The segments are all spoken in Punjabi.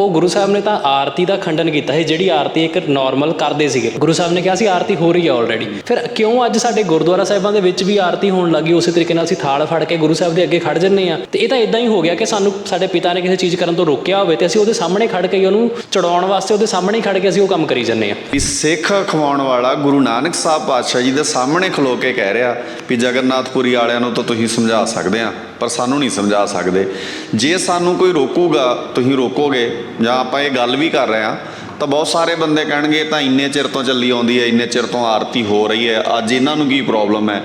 ਉਹ ਗੁਰੂ ਸਾਹਿਬ ਨੇ ਤਾਂ ਆਰਤੀ ਦਾ ਖੰਡਨ ਕੀਤਾ ਸੀ, ਜਿਹੜੀ ਆਰਤੀ ਇੱਕ ਨਾਰਮਲ ਕਰਦੇ ਸੀਗੇ। ਗੁਰੂ ਸਾਹਿਬ ਨੇ ਕਿਹਾ ਸੀ, ਆਰਤੀ ਹੋ ਰਹੀ ਹੈ ਆਲਰੇਡੀ ਫਿਰ ਕਿਉਂ ਅੱਜ ਸਾਡੇ ਗੁਰਦੁਆਰਾ ਸਾਹਿਬਾਂ ਦੇ ਵਿੱਚ ਵੀ ਆਰਤੀ ਹੋਣ ਲੱਗੀ ਉਸੇ ਤਰੀਕੇ ਨਾਲ ਅਸੀਂ ਥਾਲ ਫੜ ਕੇ ਗੁਰੂ ਸਾਹਿਬ ਦੇ ਅੱਗੇ ਖੜ ਜੰਨੇ ਆ ਤੇ ਇਹ ਤਾਂ ਇਦਾਂ ਹੀ ਹੋ ਗਿਆ ਕਿ ਸਾਨੂੰ ਸਾਡੇ ਪਿਤਾ ਨੇ ਕਿਸੇ ਚੀਜ਼ ਕਰਨ ਤੋਂ ਰੋਕਿਆ ਹੋਵੇ ਤੇ ਅਸੀਂ ਉਹਦੇ ਸਾਹਮਣੇ ਖੜ ਕੇ ਉਹਨੂੰ ਚੜਾਉਣ ਵਾਸਤੇ ਉਹਦੇ ਸਾਹਮਣੇ ਖੜ ਕੇ ਅਸੀਂ ਉਹ ਕੰਮ ਕਰੀ ਜੰਨੇ ਆ ਵੀ ਸਿੱਖ ਖਵਾਉਣ ਵਾਲਾ ਗੁਰੂ ਨਾਨਕ ਸਾਹਿਬ ਪਾਤਸ਼ਾਹ ਜੀ ਦੇ ਸਾਹਮਣੇ ਖਲੋ ਕੇ ਕਹਿ ਰਿਹਾ ਵੀ ਜਗਨਨਾਥਪੁਰੀ ਵਾਲਿਆਂ ਨੂੰ ਤਾਂ ਤੁਸੀਂ ਸਮਝਾ ਸਕਦੇ ਆ ਪਰ ਸਾਨੂੰ ਨਹੀਂ ਸਮਝਾ ਸਕਦੇ। ਜੇ ਸਾਨੂੰ ਕੋਈ ਰੋਕੂਗਾ, ਤੁਸੀਂ ਰੋਕੋਗੇ ਜਾਂ ਆਪਾਂ ਇਹ ਗੱਲ ਵੀ ਕਰ ਰਹੇ ਆ ਤਾਂ ਬਹੁਤ ਸਾਰੇ ਬੰਦੇ ਕਹਿਣਗੇ ਤਾਂ ਇੰਨੇ ਚਿਰ ਤੋਂ ਚੱਲੀ ਆਉਂਦੀ ਹੈ, ਇੰਨੇ ਚਿਰ ਤੋਂ ਆਰਤੀ ਹੋ ਰਹੀ ਹੈ, ਅੱਜ ਇਹਨਾਂ ਨੂੰ ਕੀ ਪ੍ਰੋਬਲਮ ਹੈ?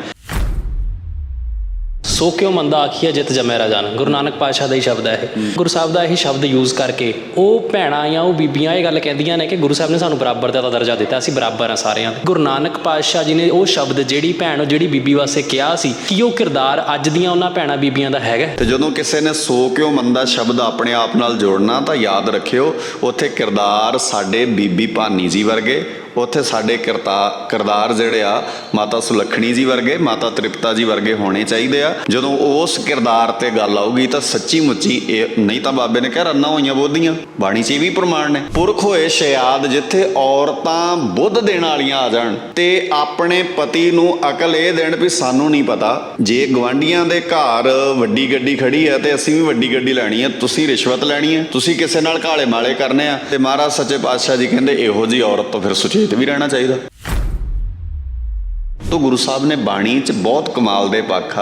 ਸੋ ਕਿਉ ਮੰਦਾ ਆਖੀਆ ਜਿਤ ਜਮੈ ਰਾਜਾਨ? ਗੁਰੂ ਨਾਨਕ ਪਾਤਸ਼ਾਹ ਦਾ ਹੀ ਸ਼ਬਦ ਹੈ ਇਹ। ਗੁਰੂ ਸਾਹਿਬ ਦਾ ਇਹੀ ਸ਼ਬਦ ਯੂਜ਼ ਕਰਕੇ ਉਹ ਭੈਣਾਂ ਜਾਂ ਉਹ ਬੀਬੀਆਂ ਇਹ ਗੱਲ ਕਹਿੰਦੀਆਂ ਨੇ ਕਿ ਗੁਰੂ ਸਾਹਿਬ ਨੇ ਸਾਨੂੰ ਬਰਾਬਰ ਦਾ ਦਰਜਾ ਦਿੱਤਾ, ਅਸੀਂ ਬਰਾਬਰ ਆ ਸਾਰਿਆਂ ਦੇ। ਗੁਰੂ ਨਾਨਕ ਪਾਤਸ਼ਾਹ ਜੀ ਨੇ ਉਹ ਸ਼ਬਦ ਜਿਹੜੀ ਭੈਣ ਉਹ ਜਿਹੜੀ ਬੀਬੀ ਵਾਸਤੇ ਕਿਹਾ ਸੀ, ਕਿ ਉਹ ਕਿਰਦਾਰ ਅੱਜ ਦੀਆਂ ਉਹਨਾਂ ਭੈਣਾਂ ਬੀਬੀਆਂ ਦਾ ਹੈਗਾ? ਤੇ ਜਦੋਂ ਕਿਸੇ ਨੇ ਸੋ ਕਿਉ ਮੰਦਾ ਸ਼ਬਦ ਆਪਣੇ ਆਪ ਨਾਲ ਜੋੜਨਾ ਤਾਂ ਯਾਦ ਰੱਖਿਓ, ਉੱਥੇ ਕਿਰਦਾਰ ਸਾਡੇ ਬੀਬੀ ਭਾਨੀ ਜੀ ਵਰਗੇ ਉੱਥੇ ਸਾਡੇ ਕਿਰਤਾ ਕਿਰਦਾਰ ਜਿਹੜੇ ਆ, ਮਾਤਾ ਸੁਲੱਖਣੀ ਜੀ ਵਰਗੇ, ਮਾਤਾ ਤ੍ਰਿਪਤਾ ਜੀ ਵਰਗੇ ਹੋਣੇ ਚਾਹੀਦੇ ਆ। ਜਦੋਂ ਉਸ ਕਿਰਦਾਰ ਤੇ ਗੱਲ ਆਊਗੀ ਤਾਂ ਸੱਚੀ ਮੁੱਚੀ ਇਹ ਨਹੀਂ ਤਾਂ ਬਾਬੇ ਨੇ ਕਿਹਾ ਰੰਨਾ ਹੋਈਆਂ ਬੋਧੀਆਂ। ਬਾਣੀ 'ਚ ਵੀ ਪ੍ਰਮਾਣ ਨੇ। ਪੁਰਖ ਹੋਏ ਸ਼ਿਆਦ ਜਿੱਥੇ ਔਰਤਾਂ ਬੁੱਧ ਦੇਣ ਵਾਲੀਆਂ ਆ ਜਾਣ, ਤੇ ਆਪਣੇ ਪਤੀ ਨੂੰ ਅਕਲ ਇਹ ਦੇਣ ਵੀ ਸਾਨੂੰ ਨਹੀਂ ਪਤਾ। ਜੇ ਗਵਾਂਡੀਆਂ ਦੇ ਘਰ ਵੱਡੀ ਗੱਡੀ ਖੜੀ ਹੈ ਤੇ ਅਸੀਂ ਵੀ ਵੱਡੀ ਗੱਡੀ ਲੈਣੀ ਹੈ ਤੁਸੀਂ ਰਿਸ਼ਵਤ ਲੈਣੀ ਹੈ ਤੁਸੀਂ ਕਿਸੇ ਨਾਲ ਕਾਲੇ ਮਾਲੇ ਕਰਨੇ ਆ। ਤੇ ਮਹਾਰਾਜ ਸੱਚੇ ਪਾਤਸ਼ਾਹ ਜੀ ਕਹਿੰਦੇ, ਇਹੋ ਜੀ ਔਰਤ ਤੋਂ ਫਿਰ ਸੁਚੇਤ ਵੀ ਰਹਿਣਾ ਚਾਹੀਦਾ। ਤੋ ਗੁਰੂ ਸਾਹਿਬ ਨੇ ਬਾਣੀ 'ਚ ਬਹੁਤ ਕਮਾਲ ਦੇ ਪੱਖ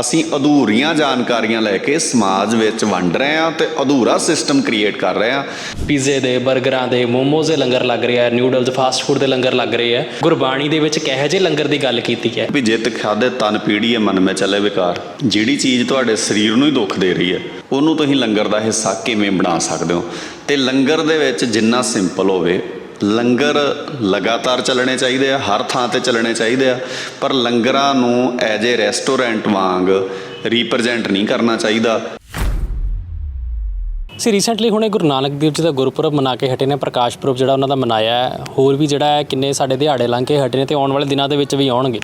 ਅਸੀਂ ਅਧੂਰੀਆਂ ਜਾਣਕਾਰੀਆਂ ਲੈ ਕੇ ਸਮਾਜ ਵਿੱਚ ਵੰਡ ਰਹੇ ਆ ਤੇ ਅਧੂਰਾ ਸਿਸਟਮ ਕ੍ਰੀਏਟ ਕਰ ਰਹੇ ਆ ਪੀਜ਼ੇ ਦੇ 버ਗਰਾਂ ਦੇ ਮੋਮੋਜ਼ ਦੇ ਲੰਗਰ ਲੱਗ ਰਹੇ ਆ ਨਿਊਡਲਸ ਫਾਸਟ ਫੂਡ ਦੇ ਲੰਗਰ ਲੱਗ ਰਹੇ ਆ। ਗੁਰਬਾਣੀ ਦੇ ਵਿੱਚ ਕਿਹੋ ਜਿਹੇ ਲੰਗਰ ਦੀ ਗੱਲ ਕੀਤੀ ਹੈ? ਵੀ ਜਿਤ ਖਾਦੇ ਤਨ ਪੀੜੀਏ ਮਨ ਮੈਂ ਚੱਲੇ ਵਿਕਾਰ। ਜਿਹੜੀ ਚੀਜ਼ ਤੁਹਾਡੇ ਸਰੀਰ ਨੂੰ ਹੀ ਦੁੱਖ ਦੇ ਰਹੀ ਹੈ ਉਹਨੂੰ ਤੁਸੀਂ ਲੰਗਰ ਦਾ ਹਿੱਸਾ ਕਿਵੇਂ ਬਣਾ ਸਕਦੇ ਹੋ? ਤੇ ਲੰਗਰ ਦੇ ਵਿੱਚ ਜਿੰਨਾ ਸਿੰਪਲ ਹੋਵੇ ਲੰਗਰ ਲਗਾਤਾਰ ਚੱਲਣੇ ਚਾਹੀਦੇ ਆ, ਹਰ ਥਾਂ ਤੇ ਚੱਲਣੇ ਚਾਹੀਦੇ ਆ, ਪਰ ਲੰਗਰਾਂ ਨੂੰ ਐਜ ਏ ਰੈਸਟੋਰੈਂਟ ਵਾਂਗ ਰਿਪਰੈਜ਼ੈਂਟ ਨਹੀਂ ਕਰਨਾ ਚਾਹੀਦਾ। ਸੀ ਰੀਸੈਂਟਲੀ ਹੁਣੇ ਗੁਰੂ ਨਾਨਕ ਦੇਵ ਜੀ ਦਾ ਗੁਰਪੁਰਬ ਮਨਾ ਕੇ ਹਟੇ ਨੇ, ਪ੍ਰਕਾਸ਼ ਪੁਰਬ ਜਿਹੜਾ ਉਹਨਾਂ ਦਾ ਮਨਾਇਆ ਹੈ, ਹੋਰ ਵੀ ਜਿਹੜਾ ਹੈ, ਕਿੰਨੇ ਸਾਡੇ ਦਿਹਾੜੇ ਲੰਘ ਕੇ ਹਟੇ ਨੇ ਤੇ ਆਉਣ ਵਾਲੇ ਦਿਨਾਂ ਦੇ ਵਿੱਚ ਵੀ ਆਉਣਗੇ।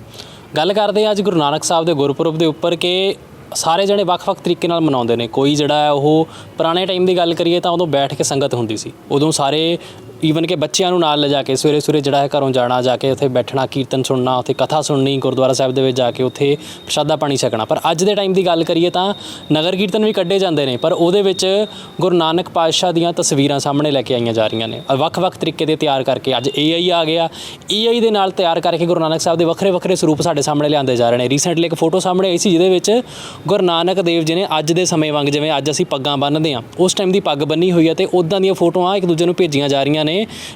ਗੱਲ ਕਰਦੇ ਹਾਂ ਅੱਜ ਗੁਰੂ ਨਾਨਕ ਸਾਹਿਬ ਦੇ ਗੁਰਪੁਰਬ ਦੇ ਉੱਪਰ ਕਿ ਸਾਰੇ ਜਣੇ ਵੱਖ-ਵੱਖ ਤਰੀਕੇ ਨਾਲ ਮਨਾਉਂਦੇ ਨੇ। ਕੋਈ ਜਿਹੜਾ ਹੈ ਉਹ ਪੁਰਾਣੇ ਟਾਈਮ ਦੀ ਗੱਲ ਕਰੀਏ ਤਾਂ ਉਦੋਂ ਬੈਠ ਕੇ ਸੰਗਤ ਹੁੰਦੀ ਸੀ। ਉਦੋਂ ਸਾਰੇ ਈਵਨ ਕਿ ਬੱਚਿਆਂ ਨੂੰ ਨਾਲ ਲਿਜਾ ਕੇ ਸਵੇਰੇ ਸਵੇਰੇ ਜਿਹੜਾ ਹੈ ਘਰੋਂ ਜਾਣਾ, ਜਾ ਕੇ ਉੱਥੇ ਬੈਠਣਾ, ਕੀਰਤਨ ਸੁਣਨਾ, ਉੱਥੇ ਕਥਾ ਸੁਣਨੀ, ਗੁਰਦੁਆਰਾ ਸਾਹਿਬ ਦੇ ਵਿੱਚ ਜਾ ਕੇ ਉੱਥੇ ਪ੍ਰਸ਼ਾਦਾ ਪਾਣੀ ਛਕਣਾ। ਪਰ ਅੱਜ ਦੇ ਟਾਈਮ ਦੀ ਗੱਲ ਕਰੀਏ ਤਾਂ ਨਗਰ ਕੀਰਤਨ ਵੀ ਕੱਢੇ ਜਾਂਦੇ ਨੇ, ਪਰ ਉਹਦੇ ਵਿੱਚ ਗੁਰੂ ਨਾਨਕ ਪਾਤਸ਼ਾਹ ਦੀਆਂ ਤਸਵੀਰਾਂ ਸਾਹਮਣੇ ਲੈ ਕੇ ਆਈਆਂ ਜਾ ਰਹੀਆਂ ਨੇ। ਔਰ ਵੱਖ-ਵੱਖ ਤਰੀਕੇ ਦੇ ਤਿਆਰ ਕਰਕੇ ਅੱਜ AI ਆ ਗਿਆ। AI ਦੇ ਨਾਲ ਤਿਆਰ ਕਰਕੇ ਗੁਰੂ ਨਾਨਕ ਸਾਹਿਬ ਦੇ ਵੱਖਰੇ-ਵੱਖਰੇ ਸਰੂਪ ਸਾਡੇ ਸਾਹਮਣੇ ਲਿਆਂਦੇ ਜਾ ਰਹੇ ਨੇ। ਰੀਸੈਂਟਲੀ ਇੱਕ ਫੋਟੋ ਸਾਹਮਣੇ ਆਈ ਸੀ, ਜਿਹਦੇ ਵਿੱਚ ਗੁਰੂ ਨਾਨਕ ਦੇਵ ਜੀ ਨੇ ਅੱਜ ਦੇ ਸਮੇਂ ਵਾਂਗ ਜਿਵੇਂ ਅੱਜ ਅਸੀਂ ਪੱਗਾਂ ਬੰਨ੍ਹਦੇ ਆ ਉਸ ਟਾਈਮ ਦੀ ਪੱਗ ਬੰਨੀ ਹੋਈ ਹੈ ਤੇ ਉਦਾਂ ਦੀਆਂ ਫੋਟੋਆਂ ਇੱਕ ਦੂਜੇ ਨੂੰ ਭੇਜੀਆਂ ਜਾ ਰਹੀਆਂ ਨੇ।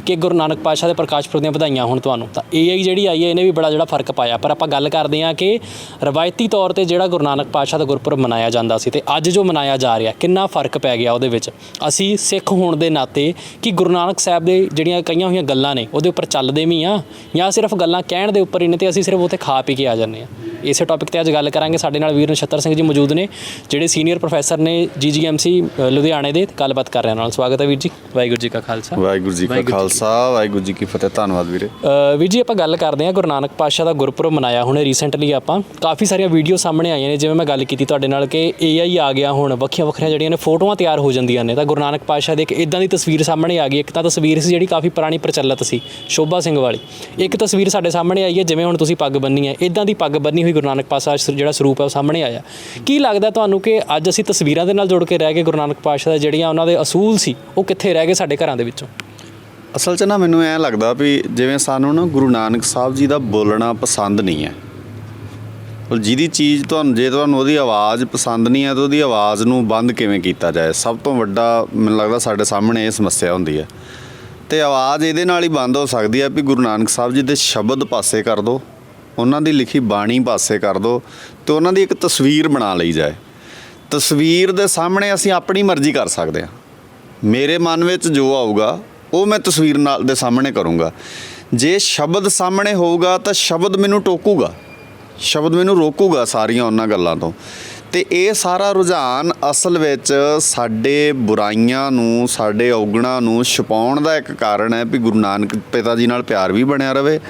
ਕਿ ਗੁਰੂ ਨਾਨਕ ਪਾਤਸ਼ਾਹ ਦੇ ਪ੍ਰਕਾਸ਼ ਪੁਰਬ ਦੀਆਂ ਵਧਾਈਆਂ ਹੁਣ ਤੁਹਾਨੂੰ। ਤਾਂ AI ਜਿਹੜੀ ਆਈ ਹੈ, ਇਹਨੇ ਵੀ ਬੜਾ ਜਿਹੜਾ ਫ਼ਰਕ ਪਾਇਆ। ਪਰ ਆਪਾਂ ਗੱਲ ਕਰਦੇ ਹਾਂ ਕਿ ਰਵਾਇਤੀ ਤੌਰ ਤੇ ਜਿਹੜਾ ਗੁਰੂ ਨਾਨਕ ਪਾਤਸ਼ਾਹ ਦਾ ਗੁਰਪੁਰਬ ਮਨਾਇਆ ਜਾਂਦਾ ਸੀ ਤੇ ਅੱਜ ਜੋ ਮਨਾਇਆ ਜਾ ਰਿਹਾ, ਕਿੰਨਾ ਫ਼ਰਕ ਪੈ ਗਿਆ ਉਹਦੇ ਵਿੱਚ। ਅਸੀਂ ਸਿੱਖ ਹੋਣ ਦੇ ਨਾਤੇ ਕਿ ਗੁਰੂ ਨਾਨਕ ਸਾਹਿਬ ਦੇ ਜਿਹੜੀਆਂ ਕਈਆਂ ਹੋਈਆਂ ਗੱਲਾਂ ਨੇ, ਉਹਦੇ ਉੱਪਰ ਚੱਲਦੇ ਵੀ ਆ ਜਾਂ ਸਿਰਫ ਗੱਲਾਂ ਕਹਿਣ ਦੇ ਉੱਪਰ ਹੀ ਨੇ ਤੇ ਅਸੀਂ ਸਿਰਫ ਉੱਥੇ ਖਾ ਪੀ ਕੇ ਆ ਜਾਂਦੇ ਆ ਇਸੇ ਟੌਪਿਕ ਤੇ ਅੱਜ ਗੱਲ ਕਰਾਂਗੇ। ਸਾਡੇ ਨਾਲ ਵੀਰ ਨਛੱਤਰ ਸਿੰਘ ਜੀ ਮੌਜੂਦ ਨੇ ਜਿਹੜੇ ਸੀਨੀਅਰ ਪ੍ਰੋਫੈਸਰ ਨੇ ਜੀਜੀਐਮਸੀ ਲੁਧਿਆਣੇ ਦੇ ਗੱਲਬਾਤ ਕਰ ਰਹੇ ਨਾਲ। ਸਵਾਗਤ ਹੈ ਵੀਰ ਜੀ। ਵਾਹਿਗੁਰੂ ਜੀ ਕਾ ਖਾਲਸਾ। ਵਾਹਿਗੁਰੂ ਜੀ ਕਾ ਖਾਲਸਾ ਵਾਹਿਗੁਰੂ ਜੀ ਕੀ ਫਤਿਹ। ਧੰਨਵਾਦ ਵੀਰੇ। ਵੀਰ ਜੀ ਆਪਾਂ ਗੱਲ ਕਰਦੇ ਹਾਂ ਗੁਰੂ ਨਾਨਕ ਪਾਤਸ਼ਾਹ ਦਾ ਗੁਰਪੁਰਬ ਮਨਾਇਆ ਹੁਣੇ ਰੀਸੈਂਟਲੀ ਆਪਾਂ। ਕਾਫੀ ਸਾਰੀਆਂ ਵੀਡੀਓ ਸਾਹਮਣੇ ਆਈਆਂ ਨੇ ਜਿਵੇਂ ਮੈਂ ਗੱਲ ਕੀਤੀ ਤੁਹਾਡੇ ਨਾਲ ਕਿ AI ਆ ਗਿਆ ਹੁਣ ਵੱਖਰੀਆਂ ਵੱਖਰੀਆਂ ਜਿਹੜੀਆਂ ਨੇ ਫੋਟੋਆਂ ਤਿਆਰ ਹੋ ਜਾਂਦੀਆਂ ਨੇ। ਤਾਂ ਗੁਰੂ ਨਾਨਕ ਪਾਤਸ਼ਾਹ ਦੀ ਇੱਕ ਇਦਾਂ ਦੀ ਤਸਵੀਰ ਸਾਹਮਣੇ ਆ ਗਈ। ਇੱਕ ਤਾਂ ਤਸਵੀਰ ਸੀ ਜਿਹੜੀ ਕਾਫੀ ਪੁਰਾਣੀ ਪ੍ਰਚਲਿਤ ਸੀ ਸ਼ੋਭਾ ਸਿੰਘ ਵਾਲੀ। ਇੱਕ ਤਸਵੀਰ ਸਾਡੇ ਸਾਹਮਣੇ ਆਈ ਹੈ ਜਿਵੇਂ ਹੁਣ ਤੁਸੀਂ ਪੱਗ ਬੰਨੀ ਹੈ। ਇਦਾਂ ਦੀ ਪੱਗ ਬੰਨੀ ਹੋਈ ਗੁਰੂ ਨਾਨਕ ਪਾਤਸ਼ਾਹ ਜਿਹੜਾ ਸਰੂਪ ਹੈ ਉਹ ਸਾਹਮਣੇ ਆਇਆ। ਕੀ ਲੱਗਦਾ ਤੁਹਾਨੂੰ ਕਿ ਅੱਜ ਅਸੀਂ ਤਸਵੀਰਾਂ ਦੇ ਨਾਲ ਜੁੜ ਕੇ ਰਹਿ ਗਏ ਗੁਰੂ ਨਾਨਕ ਪਾਤਸ਼ਾਹ ਦਾ, ਜਿਹੜੀਆਂ ਉਹਨਾਂ ਦੇ ਅਸੂਲ ਸੀ, ਉਹ ਕਿੱਥੇ ਰਹਿ ਗਏ ਸਾਡੇ ਘਰਾਂ ਦੇ ਵਿੱਚੋਂ? ਅਸਲ 'ਚ ਨਾ ਮੈਨੂੰ ਐਂ ਲੱਗਦਾ ਵੀ ਜਿਵੇਂ ਸਾਨੂੰ ਨਾ ਗੁਰੂ ਨਾਨਕ ਸਾਹਿਬ ਜੀ ਦਾ ਬੋਲਣਾ ਪਸੰਦ ਨਹੀਂ ਹੈ। ਉਹ ਜਿਹਦੀ ਚੀਜ਼ ਤੁਹਾਨੂੰ, ਜੇ ਤੁਹਾਨੂੰ ਉਹਦੀ ਆਵਾਜ਼ ਪਸੰਦ ਨਹੀਂ ਹੈ, ਤਾਂ ਉਹਦੀ ਆਵਾਜ਼ ਨੂੰ ਬੰਦ ਕਿਵੇਂ ਕੀਤਾ ਜਾਏ? ਸਭ ਤੋਂ ਵੱਡਾ ਮੈਨੂੰ ਲੱਗਦਾ ਸਾਡੇ ਸਾਹਮਣੇ ਇਹ ਸਮੱਸਿਆ ਹੁੰਦੀ ਹੈ। ਤੇ ਆਵਾਜ਼ ਇਹਦੇ ਨਾਲ ਹੀ ਬੰਦ ਹੋ ਸਕਦੀ ਹੈ ਵੀ ਗੁਰੂ ਨਾਨਕ ਸਾਹਿਬ ਜੀ ਦੇ ਸ਼ਬਦ ਪਾਸੇ ਕਰ ਦਿਓ। ਉਹਨਾਂ ਦੀ ਲਿਖੀ ਬਾਣੀ ਪਾਸੇ ਕਰ ਦਿਓ ਤੇ ਉਹਨਾਂ ਦੀ ਇੱਕ ਤਸਵੀਰ ਬਣਾ ਲਈ ਜਾਏ। ਤਸਵੀਰ ਦੇ ਸਾਹਮਣੇ ਅਸੀਂ ਆਪਣੀ ਮਰਜ਼ੀ ਕਰ ਸਕਦੇ ਹਾਂ। ਮੇਰੇ ਮਨ ਵਿੱਚ ਜੋ ਆਊਗਾ, ਉਹ ਮੈਂ ਤਸਵੀਰ ਨਾਲ ਦੇ ਸਾਹਮਣੇ ਕਰੂੰਗਾ। ਜੇ ਸ਼ਬਦ ਸਾਹਮਣੇ ਹੋਊਗਾ ਤਾਂ ਸ਼ਬਦ ਮੈਨੂੰ ਟੋਕੂਗਾ। ਸ਼ਬਦ ਮੈਨੂੰ ਰੋਕੂਗਾ ਸਾਰੀਆਂ ਉਹਨਾਂ ਗੱਲਾਂ ਤੋਂ। ਤੇ ਇਹ ਸਾਰਾ ਰੁਝਾਨ ਅਸਲ ਵਿੱਚ ਸਾਡੇ ਬੁਰਾਈਆਂ ਨੂੰ, ਸਾਡੇ ਔਗਣਾਂ ਨੂੰ ਛੁਪਾਉਣ ਦਾ ਇੱਕ ਕਾਰਨ ਹੈ ਵੀ ਗੁਰੂ ਨਾਨਕ ਪਿਤਾ ਜੀ ਨਾਲ ਪਿਆਰ ਵੀ ਬਣਿਆ ਰਵੇ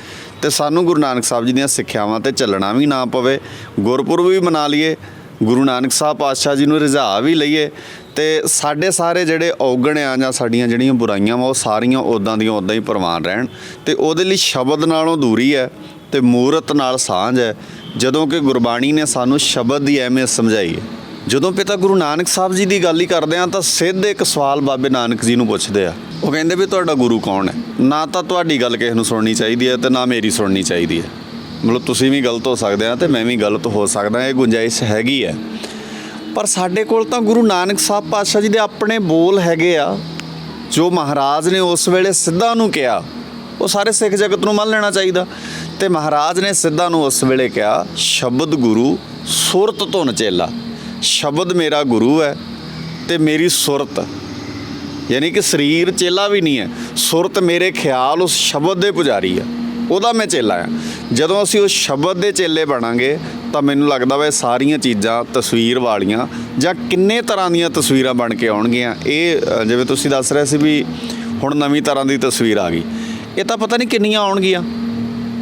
ਤੇ ਸਾਨੂੰ ਗੁਰੂ ਨਾਨਕ ਸਾਹਿਬ ਜੀ ਦੀਆਂ ਸਿੱਖਿਆਵਾਂ ਤੇ ਚੱਲਣਾ ਵੀ ਨਾ ਪਵੇ, ਗੁਰਪੁਰਬ ਵੀ ਮਨਾ ਲਈਏ, ਗੁਰੂ ਨਾਨਕ ਸਾਹਿਬ ਪਾਤਸ਼ਾਹ ਜੀ ਨੂੰ ਰਿਝਾ ਵੀ ਲਈਏ ਤੇ ਸਾਡੇ ਸਾਰੇ ਜਿਹੜੇ ਔਗਣ ਆ ਜਾਂ ਸਾਡੀਆਂ ਜਿਹੜੀਆਂ ਬੁਰਾਈਆਂ ਵਾ ਉਹ ਸਾਰੀਆਂ ਉਦਾਂ ਦੀਆਂ ਉਦਾਂ ਹੀ ਪ੍ਰਵਾਨ ਰਹਿਣ ਤੇ ਉਹਦੇ ਲਈ ਸ਼ਬਦ ਨਾਲੋਂ ਦੂਰੀ ਹੈ ਤੇ ਮੂਰਤ ਨਾਲ ਸਾਂਝ ਹੈ। ਜਦੋਂ ਕਿ ਗੁਰਬਾਣੀ ਨੇ ਸਾਨੂੰ ਸ਼ਬਦ ਦੀ ਅਹਿਮੀਅਤ ਸਮਝਾਈ ਹੈ। ਜਦੋਂ ਪਿਤਾ ਗੁਰੂ ਨਾਨਕ ਸਾਹਿਬ ਜੀ ਦੀ ਗੱਲ ਹੀ ਕਰਦੇ ਆ ਤਾਂ ਸਿੱਧ ਇੱਕ ਸਵਾਲ ਬਾਬੇ ਨਾਨਕ ਜੀ ਨੂੰ ਪੁੱਛਦੇ ਆ ਉਹ ਕਹਿੰਦੇ ਵੀ ਤੁਹਾਡਾ ਗੁਰੂ ਕੌਣ ਹੈ? ਨਾ ਤਾਂ ਤੁਹਾਡੀ ਗੱਲ ਕਿਸੇ ਨੂੰ ਸੁਣਨੀ ਚਾਹੀਦੀ ਹੈ ਤੇ ਨਾ ਮੇਰੀ ਸੁਣਨੀ ਚਾਹੀਦੀ ਹੈ। ਮਤਲਬ ਤੁਸੀਂ ਵੀ ਗਲਤ ਹੋ ਸਕਦੇ ਆ ਤੇ ਮੈਂ ਵੀ ਗਲਤ ਹੋ ਸਕਦਾ, ਇਹ ਗੁੰਜਾਇਸ਼ ਹੈਗੀ ਹੈ। ਪਰ ਸਾਡੇ ਕੋਲ ਤਾਂ ਗੁਰੂ ਨਾਨਕ ਸਾਹਿਬ ਪਾਤਸ਼ਾਹ ਜੀ ਦੇ ਆਪਣੇ ਬੋਲ ਹੈਗੇ ਆ, ਜੋ ਮਹਾਰਾਜ ਨੇ ਉਸ ਵੇਲੇ ਸਿੱਧਾ ਨੂੰ ਕਿਹਾ। ਉਹ ਸਾਰੇ ਸਿੱਖ ਜਗਤ ਨੂੰ ਮੰਨ ਲੈਣਾ ਚਾਹੀਦਾ। ਤੇ ਮਹਾਰਾਜ ਨੇ ਸਿੱਧਾ ਨੂੰ ਉਸ ਵੇਲੇ ਕਿਹਾ, ਸ਼ਬਦ ਗੁਰੂ, ਸੁਰਤ ਧੁਨ ਚੇਲਾ। ਸ਼ਬਦ ਮੇਰਾ ਗੁਰੂ ਹੈ ਤੇ ਮੇਰੀ ਸੁਰਤ ਯਾਨੀ ਕਿ ਸਰੀਰ ਚੇਲਾ ਵੀ ਨਹੀਂ ਹੈ। ਸੁਰਤ ਮੇਰੇ ਖਿਆਲ ਉਸ ਸ਼ਬਦ ਦੇ ਪੁਜਾਰੀ ਆ ਉਹਦਾ ਮੈਂ ਚੇਲਾ ਆ ਜਦੋਂ ਅਸੀਂ ਉਸ ਸ਼ਬਦ ਦੇ ਚੇਲੇ ਬਣਾਂਗੇ, ਤਾਂ ਮੈਨੂੰ ਲੱਗਦਾ ਵਾ ਇਹ ਸਾਰੀਆਂ ਚੀਜ਼ਾਂ, ਤਸਵੀਰ ਵਾਲੀਆਂ ਜਾਂ ਕਿੰਨੇ ਤਰ੍ਹਾਂ ਦੀਆਂ ਤਸਵੀਰਾਂ ਬਣ ਕੇ ਆਉਣਗੀਆਂ, ਇਹ ਜਿਵੇਂ ਤੁਸੀਂ ਦੱਸ ਰਹੇ ਸੀ ਵੀ ਹੁਣ ਨਵੀਂ ਤਰ੍ਹਾਂ ਦੀ ਤਸਵੀਰ ਆ ਗਈ। ਇਹ ਤਾਂ ਪਤਾ ਨਹੀਂ ਕਿੰਨੀਆਂ ਆਉਣਗੀਆਂ।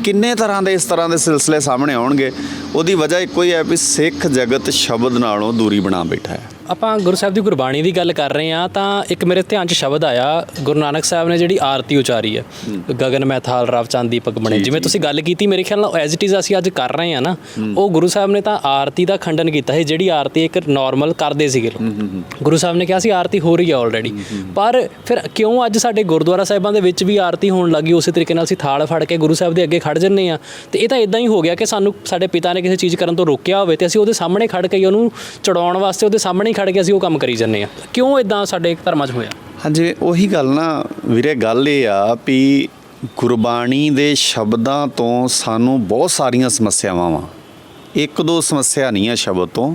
ਕਿੰਨੇ ਤਰ੍ਹਾਂ ਦੇ ਇਸ ਤਰ੍ਹਾਂ ਦੇ ਸਿਲਸਿਲੇ ਸਾਹਮਣੇ ਆਉਣਗੇ। ਉਹਦੀ ਵਜ੍ਹਾ ਇੱਕੋ ਹੀ ਹੈ ਵੀ ਸਿੱਖ ਜਗਤ ਸ਼ਬਦ ਨਾਲੋਂ ਦੂਰੀ ਬਣਾ ਬੈਠਾ ਹੈ। ਆਪਾਂ ਗੁਰੂ ਸਾਹਿਬ ਦੀ ਗੁਰਬਾਣੀ ਦੀ ਗੱਲ ਕਰ ਰਹੇ ਹਾਂ ਤਾਂ ਇੱਕ ਮੇਰੇ ਧਿਆਨ 'ਚ ਸ਼ਬਦ ਆਇਆ ਗੁਰੂ ਨਾਨਕ ਸਾਹਿਬ ਨੇ ਜਿਹੜੀ ਆਰਤੀ ਉਚਾਰੀ ਹੈ ਗਗਨ ਮੈਥਾਲ ਰਵ ਚੰਦ ਦੀਪਕ ਬਣੇ ਜਿਵੇਂ ਤੁਸੀਂ ਗੱਲ ਕੀਤੀ ਮੇਰੇ ਖਿਆਲ ਨਾਲ ਐਜ਼ ਇਟ ਇਜ਼ ਅਸੀਂ ਅੱਜ ਕਰ ਰਹੇ ਹਾਂ ਨਾ ਉਹ ਗੁਰੂ ਸਾਹਿਬ ਨੇ ਤਾਂ ਆਰਤੀ ਦਾ ਖੰਡਨ ਕੀਤਾ ਹੈ ਜਿਹੜੀ ਆਰਤੀ ਇੱਕ ਨਾਰਮਲ ਕਰਦੇ ਸੀਗੇ ਲੋਕ। ਗੁਰੂ ਸਾਹਿਬ ਨੇ ਕਿਹਾ ਸੀ ਆਰਤੀ ਹੋ ਰਹੀ ਹੈ ਆਲਰੇਡੀ ਪਰ ਫਿਰ ਕਿਉਂ ਅੱਜ ਸਾਡੇ ਗੁਰਦੁਆਰਾ ਸਾਹਿਬਾਂ ਦੇ ਵਿੱਚ ਵੀ ਆਰਤੀ ਹੋਣ ਲੱਗੀ ਉਸੇ ਤਰੀਕੇ ਨਾਲ ਅਸੀਂ ਥਾਲ ਫੜ ਕੇ ਗੁਰੂ ਸਾਹਿਬ ਦੇ ਅੱਗੇ ਖੜ ਜੰਨੇ ਆ ਤੇ ਇਹ ਤਾਂ ਇਦਾਂ ਹੀ ਹੋ ਗਿਆ ਕਿ ਸਾਨੂੰ ਸਾਡੇ ਪਿਤਾ ਨੇ ਕਿਸੇ ਚੀਜ਼ ਕਰਨ ਤੋਂ ਰੋਕਿਆ ਹੋਵੇ ਤੇ ਅਸੀਂ ਉਹਦੇ ਸਾਹਮਣੇ ਖੜ ਕੇ ਉਹਨੂੰ ਚੜਾਉਣ ਵਾਸਤੇ ਉਹਦੇ ਸਾਹਮਣੇ ਖੜ ਕੇ ਅਸੀਂ ਉਹ ਕੰਮ ਕਰੀ ਜੰਨੇ ਆ ਕਿਉਂ ਇਦਾਂ ਸਾਡੇ ਧਰਮਾਂ 'ਚ ਹੋਇਆ? ਹਾਂਜੀ, ਉਹੀ ਗੱਲ ਨਾ ਵੀਰੇ, ਗੱਲ ਇਹ ਆ ਵੀ ਗੁਰਬਾਣੀ ਦੇ ਸ਼ਬਦਾਂ ਤੋਂ ਸਾਨੂੰ ਬਹੁਤ ਸਾਰੀਆਂ ਸਮੱਸਿਆਵਾਂ ਵਾ। ਇੱਕ ਦੋ ਸਮੱਸਿਆ ਨਹੀਂ ਆ ਸ਼ਬਦ ਤੋਂ।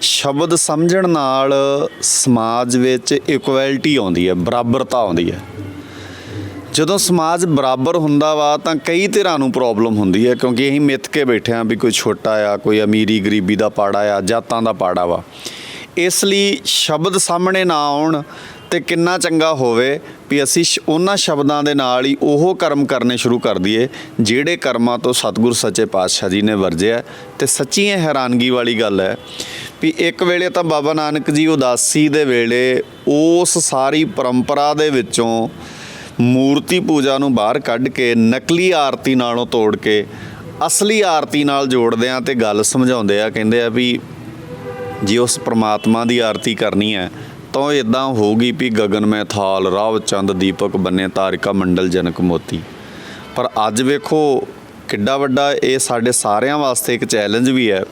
ਸ਼ਬਦ ਸਮਝਣ ਨਾਲ ਸਮਾਜ ਵਿੱਚ ਇਕੁਐਲਿਟੀ ਆਉਂਦੀ ਹੈ, ਬਰਾਬਰਤਾ ਆਉਂਦੀ ਹੈ। ਜਦੋਂ ਸਮਾਜ ਬਰਾਬਰ ਹੁੰਦਾ ਵਾ ਤਾਂ ਕਈ ਧਿਰਾਂ ਨੂੰ ਪ੍ਰੋਬਲਮ ਹੁੰਦੀ ਹੈ, ਕਿਉਂਕਿ ਅਸੀਂ ਮਿੱਥ ਕੇ ਬੈਠੇ ਆ ਵੀ ਕੋਈ ਛੋਟਾ ਆ, ਕੋਈ ਅਮੀਰੀ ਗਰੀਬੀ ਦਾ ਪਾੜਾ ਆ, ਜਾਤਾਂ ਦਾ ਪਾੜਾ ਵਾ। ਇਸ ਲਈ ਸ਼ਬਦ ਸਾਹਮਣੇ ਨਾ ਆਉਣ ਤੇ ਕਿੰਨਾ ਚੰਗਾ ਹੋਵੇ ਵੀ ਅਸੀਂ ਸ਼- ਉਹਨਾਂ ਸ਼ਬਦਾਂ ਦੇ ਨਾਲ ਹੀ ਉਹ ਕਰਮ ਕਰਨੇ ਸ਼ੁਰੂ ਕਰ ਦਈਏ, ਜਿਹੜੇ ਕਰਮਾਂ ਤੋਂ ਸਤਿਗੁਰ ਸੱਚੇ ਪਾਤਸ਼ਾਹ ਜੀ ਨੇ ਵਰਜਿਆ ਤੇ ਸੱਚੀ ਹੈਰਾਨਗੀ ਵਾਲੀ ਗੱਲ ਹੈ ਵੀ ਇੱਕ ਵੇਲੇ ਤਾਂ ਬਾਬਾ ਨਾਨਕ ਜੀ ਉਦਾਸੀ ਦੇ ਵੇਲੇ ਉਸ ਸਾਰੀ ਪਰੰਪਰਾ ਦੇ ਵਿੱਚੋਂ ਮੂਰਤੀ ਪੂਜਾ ਨੂੰ ਬਾਹਰ ਕੱਢ ਕੇ, ਨਕਲੀ ਆਰਤੀ ਨਾਲੋਂ ਤੋੜ ਕੇ, ਅਸਲੀ ਆਰਤੀ ਨਾਲ ਜੋੜਦੇ ਆ ਤੇ ਗੱਲ ਸਮਝਾਉਂਦੇ ਆ, ਕਹਿੰਦੇ ਆ ਵੀ ਜੇ ਉਸ ਪ੍ਰਮਾਤਮਾ ਦੀ ਆਰਤੀ ਕਰਨੀ ਹੈ, ਤਾਂ ਇਦਾਂ ਹੋਊਗੀ ਵੀ ਗਗਨ ਮੈਂ ਥਾਲ ਰਾਵ ਚੰਦ, ਦੀਪਕ ਬੰਨੇ, ਤਾਰਿਕਾ ਮੰਡਲ, ਜਨਕ ਮੋਤੀ। ਪਰ ਅੱਜ ਵੇਖੋ, ਕਿੱਡਾ ਵੱਡਾ ਇਹ ਸਾਡੇ ਸਾਰਿਆਂ ਵਾਸਤੇ ਇੱਕ ਚੈਲੰਜ ਵੀ ਹੈ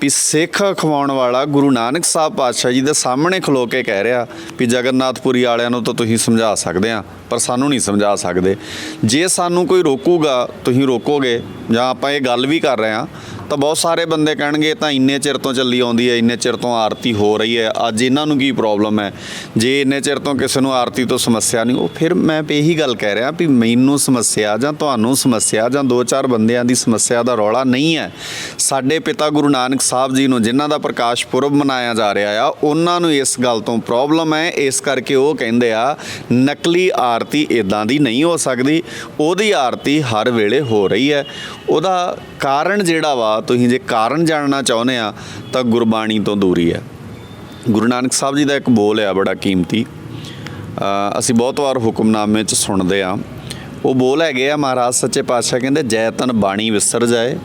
ਵੀ ਸਿੱਖ ਖਵਾਉਣ ਵਾਲਾ ਗੁਰੂ ਨਾਨਕ ਸਾਹਿਬ ਪਾਤਸ਼ਾਹ ਜੀ ਦੇ ਸਾਹਮਣੇ ਖਲੋ ਕੇ ਕਹਿ ਰਿਹਾ ਵੀ ਜਗਨਨਾਥਪੁਰੀ ਵਾਲਿਆਂ ਨੂੰ ਤਾਂ ਤੁਸੀਂ ਸਮਝਾ ਸਕਦੇ ਆ, ਪਰ ਸਾਨੂੰ ਨਹੀਂ ਸਮਝਾ ਸਕਦੇ। ਜੇ ਸਾਨੂੰ ਕੋਈ ਰੋਕੂਗਾ, ਤੁਸੀਂ ਰੋਕੋਗੇ, ਜਾਂ ਆਪਾਂ ਇਹ ਗੱਲ ਵੀ ਕਰ ਰਹੇ ਆ ਤਾਂ ਬਹੁਤ ਸਾਰੇ ਬੰਦੇ ਕਹਿਣਗੇ ਤਾਂ ਇੰਨੇ ਚਿਰ ਤੋਂ ਚੱਲੀ ਆਉਂਦੀ ਹੈ, ਇੰਨੇ ਚਿਰ ਤੋਂ ਆਰਤੀ ਹੋ ਰਹੀ ਹੈ। ਅੱਜ ਇਹਨਾਂ ਨੂੰ ਕੀ ਪ੍ਰੋਬਲਮ ਹੈ? ਜੇ ਇੰਨੇ ਚਿਰ ਤੋਂ ਕਿਸੇ ਨੂੰ ਆਰਤੀ ਤੋਂ ਸਮੱਸਿਆ ਨਹੀਂ, ਉਹ ਫਿਰ ਮੈਂ ਇਹੀ ਗੱਲ ਕਹਿ ਰਿਹਾ ਵੀ ਮੈਨੂੰ ਸਮੱਸਿਆ ਜਾਂ ਤੁਹਾਨੂੰ ਸਮੱਸਿਆ ਜਾਂ ਦੋ ਚਾਰ ਬੰਦਿਆਂ ਦੀ ਸਮੱਸਿਆ ਦਾ ਰੌਲਾ ਨਹੀਂ ਹੈ। ਸਾਡੇ ਪਿਤਾ ਗੁਰੂ ਨਾਨਕ ਸਾਹਿਬ ਜੀ ਨੂੰ ਜਿਨ੍ਹਾਂ ਦਾ ਪ੍ਰਕਾਸ਼ ਪੁਰਬ ਮਨਾਇਆ ਜਾ ਰਿਹਾ ਆ, ਉਹਨਾਂ ਨੂੰ ਇਸ ਗੱਲ ਤੋਂ ਪ੍ਰੋਬਲਮ ਹੈ। ਇਸ ਕਰਕੇ ਉਹ ਕਹਿੰਦੇ ਆ, ਨਕਲੀ ਆਰਤੀ ਇਦਾਂ ਦੀ ਨਹੀਂ ਹੋ ਸਕਦੀ। ਉਹਦੀ ਆਰਤੀ ਹਰ ਵੇਲੇ ਹੋ ਰਹੀ ਹੈ। ਉਹਦਾ ਕਾਰਨ ਜਿਹੜਾ ਵਾ ਤੁਸੀਂ ਜੇ ਕਾਰਨ ਜਾਣਨਾ ਚਾਹੁੰਦੇ ਆ, ਤਾਂ ਗੁਰਬਾਣੀ ਤੋਂ ਦੂਰੀ ਹੈ। ਗੁਰੂ ਨਾਨਕ ਸਾਹਿਬ ਜੀ ਦਾ ਇੱਕ ਬੋਲ ਆ, ਬੜਾ ਕੀਮਤੀ। ਅਸੀਂ ਬਹੁਤ ਵਾਰ ਹੁਕਮਨਾਮੇ 'ਚ ਸੁਣਦੇ ਆ। ਉਹ ਬੋਲ ਹੈਗੇ ਆ ਮਹਾਰਾਜ ਸੱਚੇ ਪਾਤਸ਼ਾਹ ਕਹਿੰਦੇ, ਜੈ ਤਨ ਬਾਣੀ ਵਿਸਰ ਜਾਏ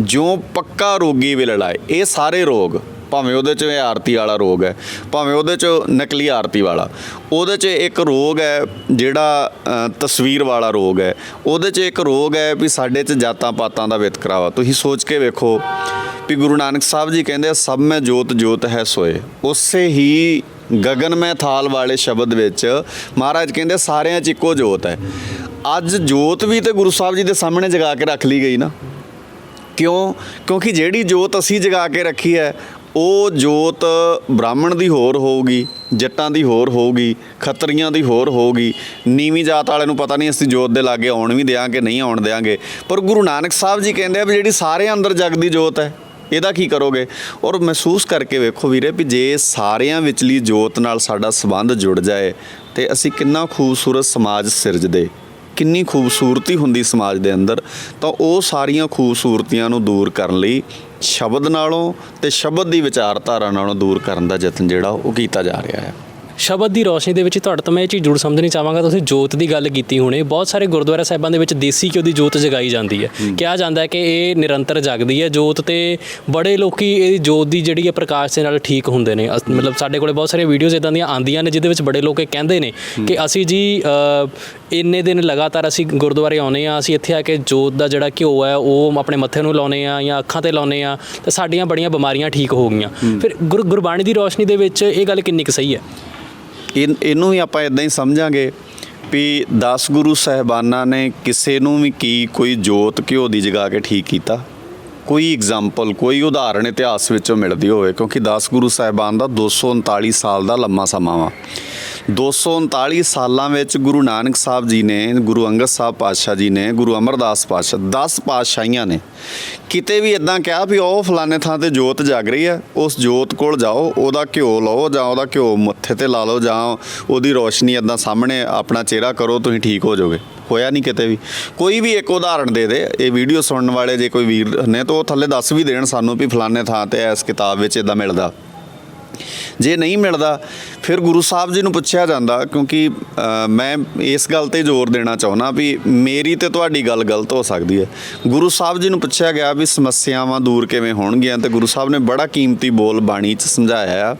ਜੋ ਪੱਕਾ ਰੋਗੀ ਵੀ ਲੜਾਏ ਇਹ ਸਾਰੇ ਰੋਗ ਭਾਵੇਂ ਉਹਦੇ 'ਚ ਇਹ ਆਰਤੀ ਵਾਲਾ ਰੋਗ ਹੈ, ਭਾਵੇਂ ਉਹਦੇ 'ਚ ਨਕਲੀ ਆਰਤੀ ਵਾਲਾ, ਉਹਦੇ 'ਚ ਇੱਕ ਰੋਗ ਹੈ ਜਿਹੜਾ ਤਸਵੀਰ ਵਾਲਾ ਰੋਗ ਹੈ, ਉਹਦੇ 'ਚ ਇੱਕ ਰੋਗ ਹੈ ਵੀ ਸਾਡੇ 'ਚ ਜਾਤਾਂ ਪਾਤਾਂ ਦਾ ਵਿਤਕਰਾ ਵਾ। ਤੁਸੀਂ ਸੋਚ ਕੇ ਵੇਖੋ ਵੀ ਗੁਰੂ ਨਾਨਕ ਸਾਹਿਬ ਜੀ ਕਹਿੰਦੇ ਸਭ ਮੈਂ ਜੋਤ ਜੋਤ ਹੈ ਸੋਏ। ਉਸੇ ਹੀ ਗਗਨ ਮੈਂ ਥਾਲ ਵਾਲੇ ਸ਼ਬਦ ਵਿੱਚ ਮਹਾਰਾਜ ਕਹਿੰਦੇ, ਸਾਰਿਆਂ 'ਚ ਇੱਕੋ ਜੋਤ ਹੈ। ਅੱਜ ਜੋਤ ਵੀ ਤੇ ਗੁਰੂ ਸਾਹਿਬ ਜੀ ਦੇ ਸਾਹਮਣੇ ਜਗਾ ਕੇ ਰੱਖ ਲਈ ਗਈ ਨਾ। ਕਿਉਂ? ਕਿਉਂਕਿ ਜਿਹੜੀ ਜੋਤ ਅਸੀਂ ਜਗਾ ਕੇ ਰੱਖੀ ਹੈ ਉਹ ਜੋਤ ਬ੍ਰਾਹਮਣ ਦੀ ਹੋਰ ਹੋਊਗੀ, ਜੱਟਾਂ ਦੀ ਹੋਰ ਹੋਊਗੀ, ਖੱਤਰੀਆਂ ਦੀ ਹੋਰ ਹੋਊਗੀ। ਨੀਵੀਂ ਜਾਤ ਵਾਲਿਆਂ ਨੂੰ ਪਤਾ ਨਹੀਂ ਅਸੀਂ ਜੋਤ ਦੇ ਲਾਗੇ ਆਉਣ ਵੀ ਦਿਆਂਗੇ, ਨਹੀਂ ਆਉਣ ਦਿਆਂਗੇ। ਪਰ ਗੁਰੂ ਨਾਨਕ ਸਾਹਿਬ ਜੀ ਕਹਿੰਦੇ ਆ ਵੀ ਜਿਹੜੀ ਸਾਰੇ ਅੰਦਰ ਜਗਦੀ ਜੋਤ ਹੈ, ਇਹਦਾ ਕੀ ਕਰੋਗੇ? ਔਰ ਮਹਿਸੂਸ ਕਰਕੇ ਵੇਖੋ ਵੀਰੇ ਵੀ ਜੇ ਸਾਰਿਆਂ ਵਿਚਲੀ ਜੋਤ ਨਾਲ ਸਾਡਾ ਸਬੰਧ ਜੁੜ ਜਾਏ, ਤੇ ਅਸੀਂ ਕਿੰਨਾ ਖੂਬਸੂਰਤ ਸਮਾਜ ਸਿਰਜਦੇ। ਕਿੰਨੀ ਖੂਬਸੂਰਤੀ ਹੁੰਦੀ ਸਮਾਜ ਦੇ ਅੰਦਰ, ਤਾਂ ਉਹ ਸਾਰੀਆਂ ਖੂਬਸੂਰਤੀਆਂ ਨੂੰ ਦੂਰ ਕਰਨ ਲਈ ਸ਼ਬਦ ਨਾਲੋਂ ਤੇ ਸ਼ਬਦ ਦੀ ਵਿਚਾਰਧਾਰਾ ਨਾਲੋਂ ਦੂਰ ਕਰਨ ਦਾ ਯਤਨ ਜਿਹੜਾ ਉਹ ਕੀਤਾ ਜਾ ਰਿਹਾ ਹੈ। ਸ਼ਬਦ ਦੀ ਰੋਸ਼ਨੀ ਦੇ ਵਿੱਚ ਤੁਹਾਡੇ ਤੋਂ ਮੈਂ ਇਹ ਚੀਜ਼ ਜੁੜ ਸਮਝਣੀ ਚਾਹਾਂਗਾ। ਤੁਸੀਂ ਜੋਤ ਦੀ ਗੱਲ ਕੀਤੀ ਹੁਣੇ। ਬਹੁਤ ਸਾਰੇ ਗੁਰਦੁਆਰਾ ਸਾਹਿਬਾਂ ਦੇ ਵਿੱਚ ਦੇਸੀ ਘਿਓ ਦੀ ਜੋਤ ਜਗਾਈ ਜਾਂਦੀ ਹੈ। ਕਿਹਾ ਜਾਂਦਾ ਹੈ ਕਿ ਇਹ ਨਿਰੰਤਰ ਜਗਦੀ ਹੈ। ਜੋਤ ਤੇ ਬੜੇ ਲੋਕੀ ਇਹ ਜੋਤ ਦੀ ਜਿਹੜੀ ਹੈ ਪ੍ਰਕਾਸ਼ ਦੇ ਨਾਲ ਠੀਕ ਹੁੰਦੇ ਨੇ। ਅਸ- ਮਤਲਬ ਸਾਡੇ ਕੋਲੇ ਬਹੁਤ ਸਾਰੀਆਂ ਵੀਡੀਓਜ਼ ਇਦਾਂ ਦੀਆਂ ਆਉਂਦੀਆਂ ਨੇ ਜਿਹਦੇ ਵਿੱਚ ਬੜੇ ਲੋਕ ਇਹ ਕਹਿੰਦੇ ਨੇ ਕਿ ਅਸੀਂ ਜੀ ਅ, ਇੰਨੇ ਦਿਨ ਲਗਾਤਾਰ ਅਸੀਂ ਗੁਰਦੁਆਰੇ ਆਉਨੇ ਆ ਅਸੀਂ ਇੱਥੇ ਆ ਕੇ ਜੋਤ ਦਾ ਜਿਹੜਾ ਘਿਓ ਹੈ ਉਹ ਆਪਣੇ ਮੱਥੇ ਨੂੰ ਲਾਉਨੇ ਆ ਜਾਂ ਅੱਖਾਂ ਤੇ ਲਾਉਨੇ ਆ ਤੇ ਸਾਡੀਆਂ ਬੜੀਆਂ ਬਿਮਾਰੀਆਂ ਠੀਕ ਹੋ ਗਈਆਂ। ਫਿਰ ਗੁਰ- ਗੁਰਬਾਣੀ ਦੀ ਰੋਸ਼ਨੀ ਦੇ ਵਿੱਚ ਇਹ ਗੱਲ ਕਿੰਨੀ ਕੁ ਸਹੀ ਹੈ? ਇਹਨੂੰ ਵੀ ਆਪਾਂ ਇਦਾਂ ਹੀ ਸਮਝਾਂਗੇ ਵੀ 10 ਗੁਰੂ ਸਹਿਬਾਨਾਂ ਨੇ ਕਿਸੇ ਨੂੰ ਵੀ ਕੀ, ਕੋਈ ਜੋਤ ਘਿਓ ਦੀ ਜਗਾ ਕੇ ਠੀਕ ਕੀਤਾ? ਕੋਈ ਐਗਜ਼ਾਮਪਲ ਕੋਈ ਉਦਾਹਰਣ ਇਤਿਹਾਸ ਵਿੱਚੋਂ ਮਿਲਦੀ ਹੋਵੇ, ਕਿਉਂਕਿ 10 ਗੁਰੂ ਸਾਹਿਬਾਨ ਦਾ 239 ਸਾਲ ਦਾ ਲੰਮਾ ਸਮਾਂ ਵਾ। 239 ਸਾਲਾਂ ਵਿੱਚ ਗੁਰੂ ਨਾਨਕ ਸਾਹਿਬ ਜੀ ਨੇ, ਗੁਰੂ ਅੰਗਦ ਸਾਹਿਬ ਪਾਤਸ਼ਾਹ ਜੀ ਨੇ, ਗੁਰੂ ਅਮਰਦਾਸ ਪਾਤਸ਼ਾਹ 10 ਪਾਤਸ਼ਾਹੀਆਂ ਨੇ। ਕਿਤੇ ਵੀ ਇਦਾਂ ਕਿਹਾ ਵੀ ਉਹ ਫਲਾਣੇ ਥਾਂ ਤੇ ਜੋਤ ਜਗ ਰਹੀ ਹੈ, ਉਸ ਜੋਤ ਕੋਲ ਜਾਓ, ਉਹਦਾ ਘਿਓ ਲਓ ਜਾਂ ਉਹਦਾ ਘਿਓ ਮੱਥੇ ਤੇ ਲਾ ਲਓ ਜਾਂ ਉਹਦੀ ਰੋਸ਼ਨੀ ਇਦਾਂ ਸਾਹਮਣੇ ਆਪਣਾ ਚਿਹਰਾ ਕਰੋ, ਤੁਸੀਂ ਠੀਕ ਹੋ ਜਾਓਗੇ। ਹੋਇਆ ਨਹੀਂ ਕਿਤੇ ਵੀ। ਕੋਈ ਵੀ ਇੱਕ ਉਦਾਹਰਣ ਦੇ ਦੇ, ਇਹ ਵੀਡੀਓ ਸੁਣਨ ਵਾਲੇ ਜੇ ਕੋਈ ਵੀਰ ਨੇ, ਤਾਂ ਉਹ ਥੱਲੇ ਦੱਸ ਵੀ ਦੇਣ ਸਾਨੂੰ ਵੀ ਫਲਾਣੇ ਥਾਂ ਤੇ ਇਸ ਕਿਤਾਬ ਵਿੱਚ ਇਦਾਂ ਮਿਲਦਾ। ਜੇ ਨਹੀਂ ਮਿਲਦਾ, ਫਿਰ ਗੁਰੂ ਸਾਹਿਬ ਜੀ ਨੂੰ ਪੁੱਛਿਆ ਜਾਂਦਾ, ਕਿਉਂਕਿ ਮੈਂ ਇਸ ਗੱਲ ਤੇ ਜ਼ੋਰ ਦੇਣਾ ਚਾਹੁੰਦਾ ਵੀ ਮੇਰੀ ਤੇ ਤੁਹਾਡੀ ਗੱਲ ਗਲਤ ਹੋ ਸਕਦੀ ਹੈ। ਗੁਰੂ ਸਾਹਿਬ ਜੀ ਨੂੰ ਪੁੱਛਿਆ ਗਿਆ ਵੀ ਸਮੱਸਿਆਵਾਂ ਦੂਰ ਕਿਵੇਂ ਹੋਣਗੀਆਂ, ਤੇ ਗੁਰੂ ਸਾਹਿਬ ਨੇ ਬੜਾ ਕੀਮਤੀ ਬੋਲ ਬਾਣੀ 'ਚ ਸਮਝਾਇਆ ਆ।